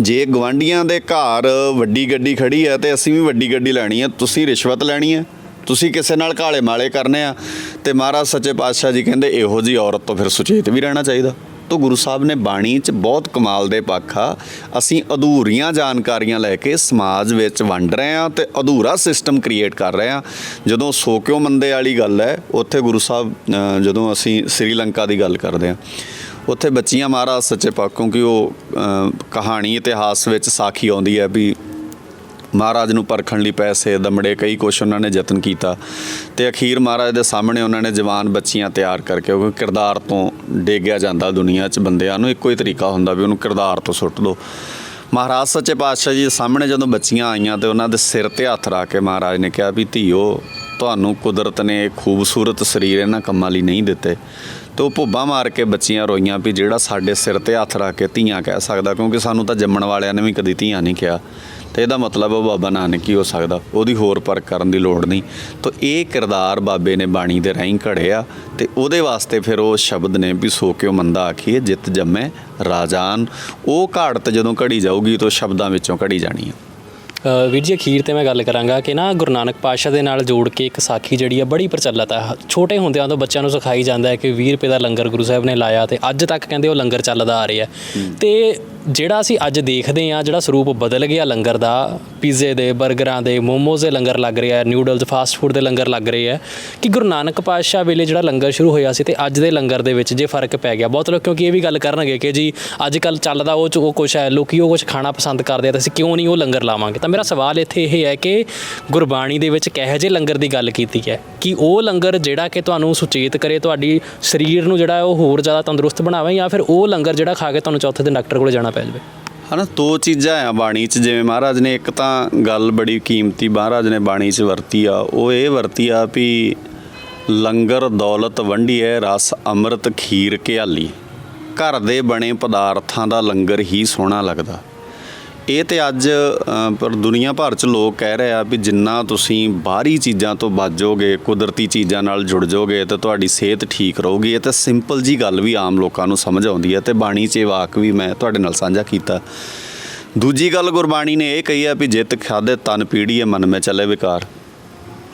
ਜੇ ਗਵਾਂਡੀਆਂ ਦੇ ਘਰ ਵੱਡੀ ਗੱਡੀ ਖੜੀ ਹੈ ਤੇ ਅਸੀਂ ਵੀ ਵੱਡੀ ਗੱਡੀ ਲੈਣੀ ਹੈ ਤੁਸੀਂ ਰਿਸ਼ਵਤ ਲੈਣੀ ਹੈ ਤੁਸੀਂ ਕਿਸੇ ਨਾਲ ਕਾਲੇ ਮਾਲੇ ਕਰਨੇ ਆ, ਤੇ ਮਹਾਰਾਜ ਸੱਚੇ ਪਾਤਸ਼ਾਹ ਜੀ ਕਹਿੰਦੇ, ਇਹੋ ਜੀ ਔਰਤ ਤੋਂ ਫਿਰ ਸੁਚੇਤ ਵੀ ਰਹਿਣਾ ਚਾਹੀਦਾ। ਤੋਂ ਗੁਰੂ ਸਾਹਿਬ ਨੇ ਬਾਣੀ 'ਚ ਬਹੁਤ ਕਮਾਲ ਦੇ ਪੱਖ ਆ। ਅਸੀਂ ਅਧੂਰੀਆਂ ਜਾਣਕਾਰੀਆਂ ਲੈ ਕੇ ਸਮਾਜ ਵਿੱਚ ਵੰਡ ਰਹੇ ਆ ਤੇ ਅਧੂਰਾ ਸਿਸਟਮ ਕ੍ਰੀਏਟ ਕਰ ਰਹੇ ਆ ਜਦੋਂ ਸੋ ਕਿਉ ਮੰਦੇ ਵਾਲੀ ਗੱਲ ਹੈ, ਉੱਥੇ ਗੁਰੂ ਸਾਹਿਬ ਜਦੋਂ ਅਸੀਂ ਸ੍ਰੀਲੰਕਾ ਦੀ ਗੱਲ ਕਰਦੇ ਆ ਉੱਥੇ ਬੱਚੀਆਂ ਮਹਾਰਾਜ ਸੱਚੇ ਪਾਤਸ਼ਾਹ, ਕਿਉਂਕਿ ਉਹ ਕਹਾਣੀ ਇਤਿਹਾਸ ਵਿੱਚ ਸਾਖੀ ਆਉਂਦੀ ਹੈ ਵੀ ਮਹਾਰਾਜ ਨੂੰ ਪਰਖਣ ਲਈ ਪੈਸੇ, ਦਮੜੇ, ਕਈ ਕੁਛ ਉਹਨਾਂ ਨੇ ਯਤਨ ਕੀਤਾ। ਤੇ ਅਖੀਰ ਮਹਾਰਾਜ ਦੇ ਸਾਹਮਣੇ ਉਹਨਾਂ ਨੇ ਜਵਾਨ ਬੱਚੀਆਂ ਤਿਆਰ ਕਰਕੇ, ਉਹ ਕਿਰਦਾਰ ਤੋਂ ਡੇਗਿਆ ਜਾਂਦਾ ਦੁਨੀਆ 'ਚ ਬੰਦਿਆਂ ਨੂੰ। ਇੱਕੋ ਹੀ ਤਰੀਕਾ ਹੁੰਦਾ ਵੀ ਉਹਨੂੰ ਕਿਰਦਾਰ ਤੋਂ ਸੁੱਟ ਦੋ। ਮਹਾਰਾਜ ਸੱਚੇ ਪਾਤਸ਼ਾਹ ਜੀ ਦੇ ਸਾਹਮਣੇ ਜਦੋਂ ਬੱਚੀਆਂ ਆਈਆਂ ਤੇ ਉਹਨਾਂ ਦੇ ਸਿਰ ਤੇ ਹੱਥ ਰੱਖ ਕੇ ਮਹਾਰਾਜ ਨੇ ਕਿਹਾ ਵੀ, ਧੀਓ, ਤੁਹਾਨੂੰ ਕੁਦਰਤ ਨੇ ਖੂਬਸੂਰਤ ਸਰੀਰ ਇਹਨਾਂ ਕੰਮਾਂ ਲਈ ਨਹੀਂ ਦਿੱਤੇ। ਤੇ ਉਹ ਭੁੱਬਾ ਮਾਰ ਕੇ ਬੱਚੀਆਂ ਰੋਈਆਂ ਵੀ ਜਿਹੜਾ ਸਾਡੇ ਸਿਰ ਤੇ ਹੱਥ ਰੱਖ ਕੇ ਧੀਆਂ ਕਹਿ ਸਕਦਾ, ਕਿਉਂਕਿ ਸਾਨੂੰ ਤਾਂ ਜੰਮਣ ਵਾਲਿਆਂ ਨੇ ਵੀ ਕਦੀ ਧੀਆਂ ਨਹੀਂ ਕਿਹਾ। ਤੇ ਇਹਦਾ ਮਤਲਬ ਉਹ ਬਾਬਾ ਨਾਨਕ ਹੀ ਹੋ ਸਕਦਾ ਉਹਦੀ ਹੋਰ ਪਰਖ ਕਰਨ ਦੀ ਲੋੜ ਨਹੀਂ। ਤਾਂ ਇਹ ਕਿਰਦਾਰ ਬਾਬੇ ਨੇ ਬਾਣੀ ਦੇ ਰਾਹੀਂ ਘੜਿਆ ਤੇ ਉਹਦੇ ਵਾਸਤੇ ਫਿਰ ਉਹ ਸ਼ਬਦ ਨੇ ਵੀ ਸੋ ਕਿਉ ਮੰਦਾ ਆਖੀਏ ਜਿੱਤ ਜੰਮੇ ਰਾਜਾਨ। ਉਹ ਘਾੜਤ ਜਦੋਂ ਘੜੀ ਜਾਊਗੀ ਤਾਂ ਸ਼ਬਦਾਂ ਵਿੱਚੋਂ ਘੜੀ ਜਾਣੀ ਹੈ ਵੀਰ ਜੀ ਅਖੀਰ ਤੇ ਮੈਂ ਗੱਲ ਕਰਾਂਗਾ ਕਿ ਨਾ ਗੁਰੂ ਨਾਨਕ ਪਾਤਸ਼ਾਹ ਦੇ ਨਾਲ ਜੋੜ ਕੇ ਇੱਕ ਸਾਖੀ ਜਿਹੜੀ ਆ ਬੜੀ ਪ੍ਰਚਲਿਤ ਹੈ ਛੋਟੇ ਹੁੰਦਿਆਂ ਤੋਂ ਬੱਚਿਆਂ ਨੂੰ ਸਿਖਾਈ ਜਾਂਦਾ ਹੈ ਕਿ 20 ਰੁਪਏ ਦਾ ਲੰਗਰ ਗੁਰੂ ਸਾਹਿਬ ਨੇ ਲਾਇਆ ਤੇ ਅੱਜ ਤੱਕ ਕਹਿੰਦੇ ਉਹ ਲੰਗਰ ਚੱਲਦਾ ਆ ਰਿਹਾ। ਤੇ ਜਿਹੜਾ ਅਸੀਂ ਅੱਜ ਦੇਖਦੇ ਆ ਜਿਹੜਾ ਸਰੂਪ ਬਦਲ ਗਿਆ ਲੰਗਰ ਦਾ, ਪੀਜ਼ੇ ਦੇ 버ਗਰਾਂ ਦੇ, ਮੋਮੋਜ਼ ਦੇ ਲੰਗਰ ਲੱਗ ਰਿਹਾ ਹੈ ਨਿਊਡਲਸ ਫਾਸਟ ਫੂਡ ਦੇ ਲੰਗਰ ਲੱਗ ਰਹੇ ਹੈ। ਕਿ ਗੁਰੂ ਨਾਨਕ ਪਾਤਸ਼ਾਹ ਵੇਲੇ ਜਿਹੜਾ ਲੰਗਰ ਸ਼ੁਰੂ ਹੋਇਆ ਸੀ ਤੇ ਅੱਜ ਦੇ ਲੰਗਰ ਦੇ ਵਿੱਚ ਜੇ ਫ਼ਰਕ ਪੈ ਗਿਆ, ਬਹੁਤ ਲੋਕ ਕਿਉਂਕਿ ਇਹ ਵੀ ਗੱਲ ਕਰਨਗੇ ਕਿ ਜੀ ਅੱਜ ਕੱਲ ਚੱਲਦਾ ਉਹ ਚ ਉਹ ਕੁਛ ਹੈ, ਲੋਕੀ ਉਹ ਕੁਛ ਖਾਣਾ ਪਸੰਦ ਕਰਦੇ ਆ ਤਾਂ ਅਸੀਂ ਕਿਉਂ ਨਹੀਂ ਉਹ ਲੰਗਰ ਲਾਵਾਂਗੇ? ਤਾਂ ਮੇਰਾ ਸਵਾਲ ਇੱਥੇ ਇਹ ਹੈ ਕਿ ਗੁਰਬਾਣੀ ਦੇ ਵਿੱਚ ਕਿਹੋ ਜਿਹੇ ਲੰਗਰ ਦੀ ਗੱਲ ਕੀਤੀ ਹੈ? ਕਿ ਉਹ ਲੰਗਰ ਜਿਹੜਾ ਕਿ ਤੁਹਾਨੂੰ ਸੁਚੇਤ ਕਰੇ, ਤੁਹਾਡੀ ਸਰੀਰ ਨੂੰ ਜਿਹੜਾ ਉਹ ਹੋਰ ਜ਼ਿਆਦਾ ਤੰਦਰੁਸਤ ਬਣਾਵੇ ਜਾਂ ਫਿਰ ਉਹ ਲੰਗਰ ਜਿਹੜਾ ਖਾ ਕੇ ਤੁਹਾਨੂੰ ਚੌਥੇ ਦਿਨ ਡਾਕਟਰ ਕੋਲ ਜਾਣਾ ਪੈ ਜਾਵੇ। ਹਨਾ, ਦੋ ਚੀਜ਼ਾਂ ਆ ਬਾਣੀ 'ਚ, ਜਿਵੇਂ ਮਹਾਰਾਜ ਨੇ ਇੱਕ ਤਾਂ ਗੱਲ ਬੜੀ ਕੀਮਤੀ, ਮਹਾਰਾਜ ਨੇ ਬਾਣੀ 'ਚ ਵਰਤੀ ਆ, ਉਹ ਇਹ ਵਰਤੀ ਆ ਵੀ ਲੰਗਰ ਦੌਲਤ ਵੰਡੀਐ, ਰਸ ਅੰਮ੍ਰਿਤ ਖੀਰ ਘਿਆਲੀ। ਘਰ ਦੇ ਬਣੇ ਪਦਾਰਥਾਂ ਦਾ ਲੰਗਰ ਹੀ ਸੋਹਣਾ ਲੱਗਦਾ। ਇਹ ਤੇ ਅੱਜ ਪਰ ਦੁਨੀਆ ਭਰ 'ਚ ਲੋਕ ਕਹਿ ਰਹੇ ਆ ਵੀ ਜਿੰਨਾ ਤੁਸੀਂ ਬਾਹਰੀ ਚੀਜ਼ਾਂ ਤੋਂ ਬਚੋਗੇ ਕੁਦਰਤੀ ਚੀਜ਼ਾਂ ਨਾਲ ਜੁੜ ਜਾਓਗੇ ਤਾਂ ਤੁਹਾਡੀ ਸਿਹਤ ਠੀਕ ਰਹੂਗੀ। ਇਹ ਤਾਂ ਸਿੰਪਲ ਜੀ ਗੱਲ ਵੀ ਆਮ ਲੋਕਾਂ ਨੂੰ ਸਮਝ ਆਉਂਦੀ ਹੈ ਤੇ ਬਾਣੀ 'ਚ ਇਹ ਵਾਕ ਵੀ ਮੈਂ ਤੁਹਾਡੇ ਨਾਲ ਸਾਂਝਾ ਕੀਤਾ। ਦੂਜੀ ਗੱਲ ਗੁਰਬਾਣੀ ਨੇ ਇਹ ਕਹੀ ਆ ਵੀ ਜਿਤ ਖਾਦੇ ਤਨ ਪੀੜੀ ਹੈ ਮਨ ਮੈਂ ਚਲੇ ਵਿਕਾਰ।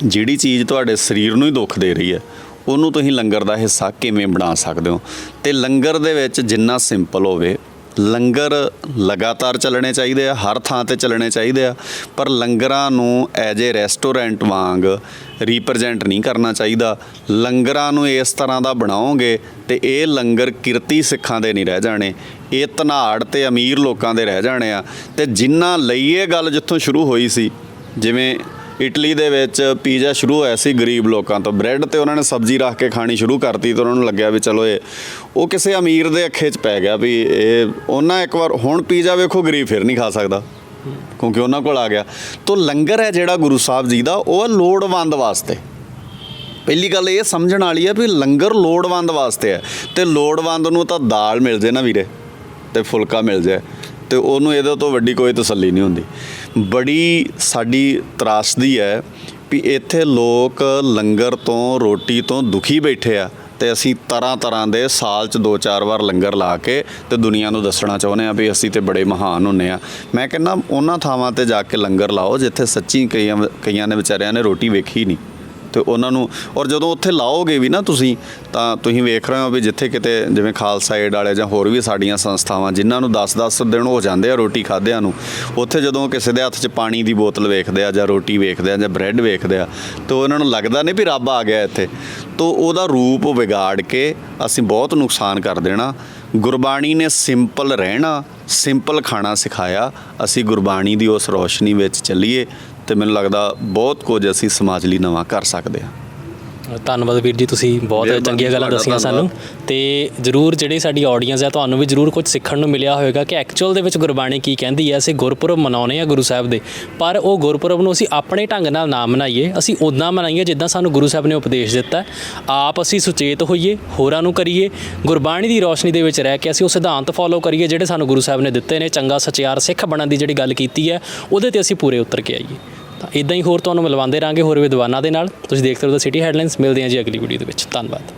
ਜਿਹੜੀ ਚੀਜ਼ ਤੁਹਾਡੇ ਸਰੀਰ ਨੂੰ ਹੀ ਦੁੱਖ ਦੇ ਰਹੀ ਹੈ, ਉਹਨੂੰ ਤੁਸੀਂ ਲੰਗਰ ਦਾ ਹਿੱਸਾ ਕਿਵੇਂ ਬਣਾ ਸਕਦੇ ਹੋ? ਤੇ ਲੰਗਰ ਦੇ ਵਿੱਚ ਜਿੰਨਾ ਸਿੰਪਲ ਹੋਵੇ ਲੰਗਰ ਲਗਾਤਾਰ ਚੱਲਣੇ ਚਾਹੀਦੇ ਆ, ਹਰ ਥਾਂ ਤੇ ਚੱਲਣੇ ਚਾਹੀਦੇ ਆ, ਪਰ ਲੰਗਰਾਂ ਨੂੰ ਐਜ ਏ ਰੈਸਟੋਰੈਂਟ ਵਾਂਗ ਰੀਪਰੈਜ਼ੈਂਟ ਨਹੀਂ ਕਰਨਾ ਚਾਹੀਦਾ। ਲੰਗਰਾਂ ਨੂੰ ਇਸ ਤਰ੍ਹਾਂ ਦਾ ਬਣਾਓਗੇ ਤੇ ਇਹ ਲੰਗਰ ਕਿਰਤੀ ਸਿੱਖਾਂ ਦੇ ਨਹੀਂ ਰਹਿ ਜਾਣੇ, ਇਹ ਧਨਾੜ ਤੇ ਅਮੀਰ ਲੋਕਾਂ ਦੇ ਰਹਿ ਜਾਣੇ ਆ। ਤੇ ਜਿਨ੍ਹਾਂ ਲਈ ਇਹ ਗੱਲ ਜਿੱਥੋਂ ਸ਼ੁਰੂ ਹੋਈ ਸੀ, ਜਿਵੇਂ ਇਟਲੀ ਦੇ ਵਿੱਚ ਪੀਜ਼ਾ ਸ਼ੁਰੂ ਹੋਇਆ ਸੀ ਗਰੀਬ ਲੋਕਾਂ ਤੋਂ। ਬ੍ਰੈਡ ਤੇ ਉਹਨਾਂ ਨੇ ਸਬਜ਼ੀ ਰੱਖ ਕੇ ਖਾਣੀ ਸ਼ੁਰੂ ਕਰਤੀ ਤੇ ਉਹਨਾਂ ਨੂੰ ਲੱਗਿਆ ਵੀ ਚਲੋ ਇਹ ਉਹ ਕਿਸੇ ਅਮੀਰ ਦੇ ਅੱਖੇ 'ਚ ਪੈ ਗਿਆ ਵੀ ਇਹ ਉਹਨਾਂ ਇੱਕ ਵਾਰ ਹੁਣ ਪੀਜ਼ਾ ਵੇਖੋ, ਗਰੀਬ ਫਿਰ ਨਹੀਂ ਖਾ ਸਕਦਾ। ਕਿਉਂਕਿ ਉਹਨਾਂ ਕੋਲ ਆ ਗਿਆ। ਤੋਂ ਲੰਗਰ ਹੈ ਜਿਹੜਾ ਗੁਰੂ ਸਾਹਿਬ ਜੀ ਦਾ, ਉਹ ਹੈ ਲੋੜਵੰਦ ਵਾਸਤੇ। ਪਹਿਲੀ ਗੱਲ ਇਹ ਸਮਝਣ ਵਾਲੀ ਹੈ ਵੀ ਲੰਗਰ ਲੋੜਵੰਦ ਵਾਸਤੇ ਹੈ। ਤੇ ਲੋੜਵੰਦ ਨੂੰ ਤਾਂ ਦਾਲ ਮਿਲ ਜੇ ਨਾ ਵੀਰੇ, ਤੇ ਫੁਲਕਾ ਮਿਲ ਜਾਏ। ਤੇ ਉਹਨੂੰ ਇਹਦੇ ਤੋਂ ਵੱਡੀ ਕੋਈ ਤਸੱਲੀ ਨਹੀਂ ਹੁੰਦੀ। ਬੜੀ ਸਾਡੀ ਤਰਾਸਦੀ ਹੈ ਵੀ ਇੱਥੇ ਲੋਕ ਲੰਗਰ ਤੋਂ, ਰੋਟੀ ਤੋਂ ਦੁਖੀ ਬੈਠੇ ਆ ਤੇ ਅਸੀਂ ਤਰ੍ਹਾਂ ਤਰ੍ਹਾਂ ਦੇ ਸਾਲ 'ਚ ਦੋ ਚਾਰ ਵਾਰ ਲੰਗਰ ਲਾ ਕੇ ਤੇ ਦੁਨੀਆ ਨੂੰ ਦੱਸਣਾ ਚਾਹੁੰਦੇ ਆ ਵੀ ਅਸੀਂ ਤੇ ਬੜੇ ਮਹਾਨ ਹੁੰਨੇ ਆ। ਮੈਂ ਕਹਿੰਦਾ ਉਹਨਾਂ ਥਾਵਾਂ ਤੇ ਜਾ ਕੇ ਲੰਗਰ ਲਾਓ ਜਿੱਥੇ ਸੱਚੀ ਕਈਆਂ ਕਈਆਂ ਨੇ ਵਿਚਾਰਿਆਂ ਨੇ ਰੋਟੀ ਵੇਖੀ ਨਹੀਂ। ਤੇ ਉਹਨਾਂ ਨੂੰ, ਔਰ ਜਦੋਂ ਉੱਥੇ ਲਾਓਗੇ ਵੀ ਨਾ ਤੁਸੀਂ, ਤਾਂ ਤੁਸੀਂ ਵੇਖ ਰਹੇ ਹੋ ਵੀ ਜਿੱਥੇ ਕਿਤੇ ਜਿਵੇਂ ਖਾਲਸਾ ਏਡ ਵਾਲੇ ਜਾਂ ਹੋਰ ਵੀ ਸਾਡੀਆਂ ਸੰਸਥਾਵਾਂ, ਜਿਨ੍ਹਾਂ ਨੂੰ 10-10 ਦਿਨ ਹੋ ਜਾਂਦੇ ਆ ਰੋਟੀ ਖਾਦਿਆਂ ਨੂੰ, ਉੱਥੇ ਜਦੋਂ ਕਿਸੇ ਦੇ ਹੱਥ 'ਚ ਪਾਣੀ ਦੀ ਬੋਤਲ ਵੇਖਦੇ ਆ ਜਾਂ ਰੋਟੀ ਵੇਖਦੇ ਆ ਜਾਂ ਬ੍ਰੈਡ ਵੇਖਦੇ ਆ, ਤਾਂ ਉਹਨਾਂ ਨੂੰ ਲੱਗਦਾ ਨਹੀਂ ਵੀ ਰੱਬ ਆ ਗਿਆ ਇੱਥੇ, ਤਾਂ ਉਹਦਾ ਰੂਪ ਵਿਗਾੜ ਕੇ ਅਸੀਂ ਬਹੁਤ ਨੁਕਸਾਨ ਕਰ ਦੇਣਾ। ਗੁਰਬਾਣੀ ਨੇ ਸਿੰਪਲ ਰਹਿਣਾ, ਸਿੰਪਲ ਖਾਣਾ ਸਿਖਾਇਆ, ਅਸੀਂ ਗੁਰਬਾਣੀ ਦੀ ਉਸ ਰੋਸ਼ਨੀ ਵਿੱਚ ਚੱਲੀਏ। ਤੇ ਮੈਨੂੰ ਲੱਗਦਾ ਬਹੁਤ ਕੁਝ ਅਸੀਂ ਸਮਾਜ ਲਈ ਨਵਾਂ ਕਰ ਸਕਦੇ ਹਾਂ। ਧੰਨਵਾਦ ਵੀਰ ਜੀ ਤੁਸੀਂ ਬਹੁਤ ਚੰਗੀਆਂ ਗੱਲਾਂ ਦੱਸੀਆਂ ਸਾਨੂੰ। ਤੇ ਜਰੂਰ ਜਿਹੜੀ ਸਾਡੀ ਆਡੀਅנס ਹੈ ਤੁਹਾਨੂੰ ਵੀ ਜਰੂਰ ਕੁਝ ਸਿੱਖਣ ਨੂੰ ਮਿਲਿਆ ਹੋਵੇਗਾ ਕਿ ਐਕਚੁਅਲ ਦੇ ਵਿੱਚ ਗੁਰਬਾਣੀ ਕੀ ਕਹਿੰਦੀ ਹੈ ਅਸੀਂ ਗੁਰਪੁਰਬ ਮਨਾਉਨੇ ਆ ਗੁਰੂ ਸਾਹਿਬ ਦੇ। ਪਰ ਉਹ ਗੁਰਪੁਰਬ ਨੂੰ ਅਸੀਂ ਆਪਣੇ ਢੰਗ ਨਾਲ ਨਾ ਮਨਾਈਏ ਅਸੀਂ ਉਦਾਂ ਮਨਾਈਏ ਜਿੱਦਾਂ ਸਾਨੂੰ ਗੁਰੂ ਸਾਹਿਬ ਨੇ ਉਪਦੇਸ਼ ਦਿੱਤਾ। ਆਪ ਅਸੀਂ ਸੁਚੇਤ ਹੋਈਏ ਹੋਰਾਂ ਨੂੰ ਕਰੀਏ ਗੁਰਬਾਣੀ ਦੀ ਰੋਸ਼ਨੀ ਦੇ ਵਿੱਚ ਰਹਿ ਕੇ ਅਸੀਂ ਉਹ ਸਿਧਾਂਤ ਫੋਲੋ ਕਰੀਏ ਜਿਹੜੇ ਸਾਨੂੰ ਗੁਰੂ ਸਾਹਿਬ ਨੇ ਦਿੱਤੇ ਨੇ ਚੰਗਾ ਸਚਿਆਰ ਸਿੱਖ ਬਣਨ ਦੀ ਜਿਹੜੀ ਗੱਲ ਕੀਤੀ ਹੈ ਉਹਦੇ ਤੇ ਅਸੀਂ ਪੂਰੇ ਉਤਰ ਕੇ ਆਈਏ। ਤਾਂ ਇਦਾਂ ਹੀ ਹੋਰ ਤੁਹਾਨੂੰ ਮਿਲਵਾਉਂਦੇ ਰਾਂਗੇ ਹੋਰ ਵਿਦਵਾਨਾਂ ਦੇ ਨਾਲ। ਤੁਸੀਂ ਦੇਖਦੇ ਰਹੋ ਸਿਟੀ ਹੈਡਲਾਈਨਸ ਮਿਲਦੇ ਹਾਂ ਜੀ ਅਗਲੀ ਵੀਡੀਓ ਦੇ ਵਿੱਚ। ਧੰਨਵਾਦ।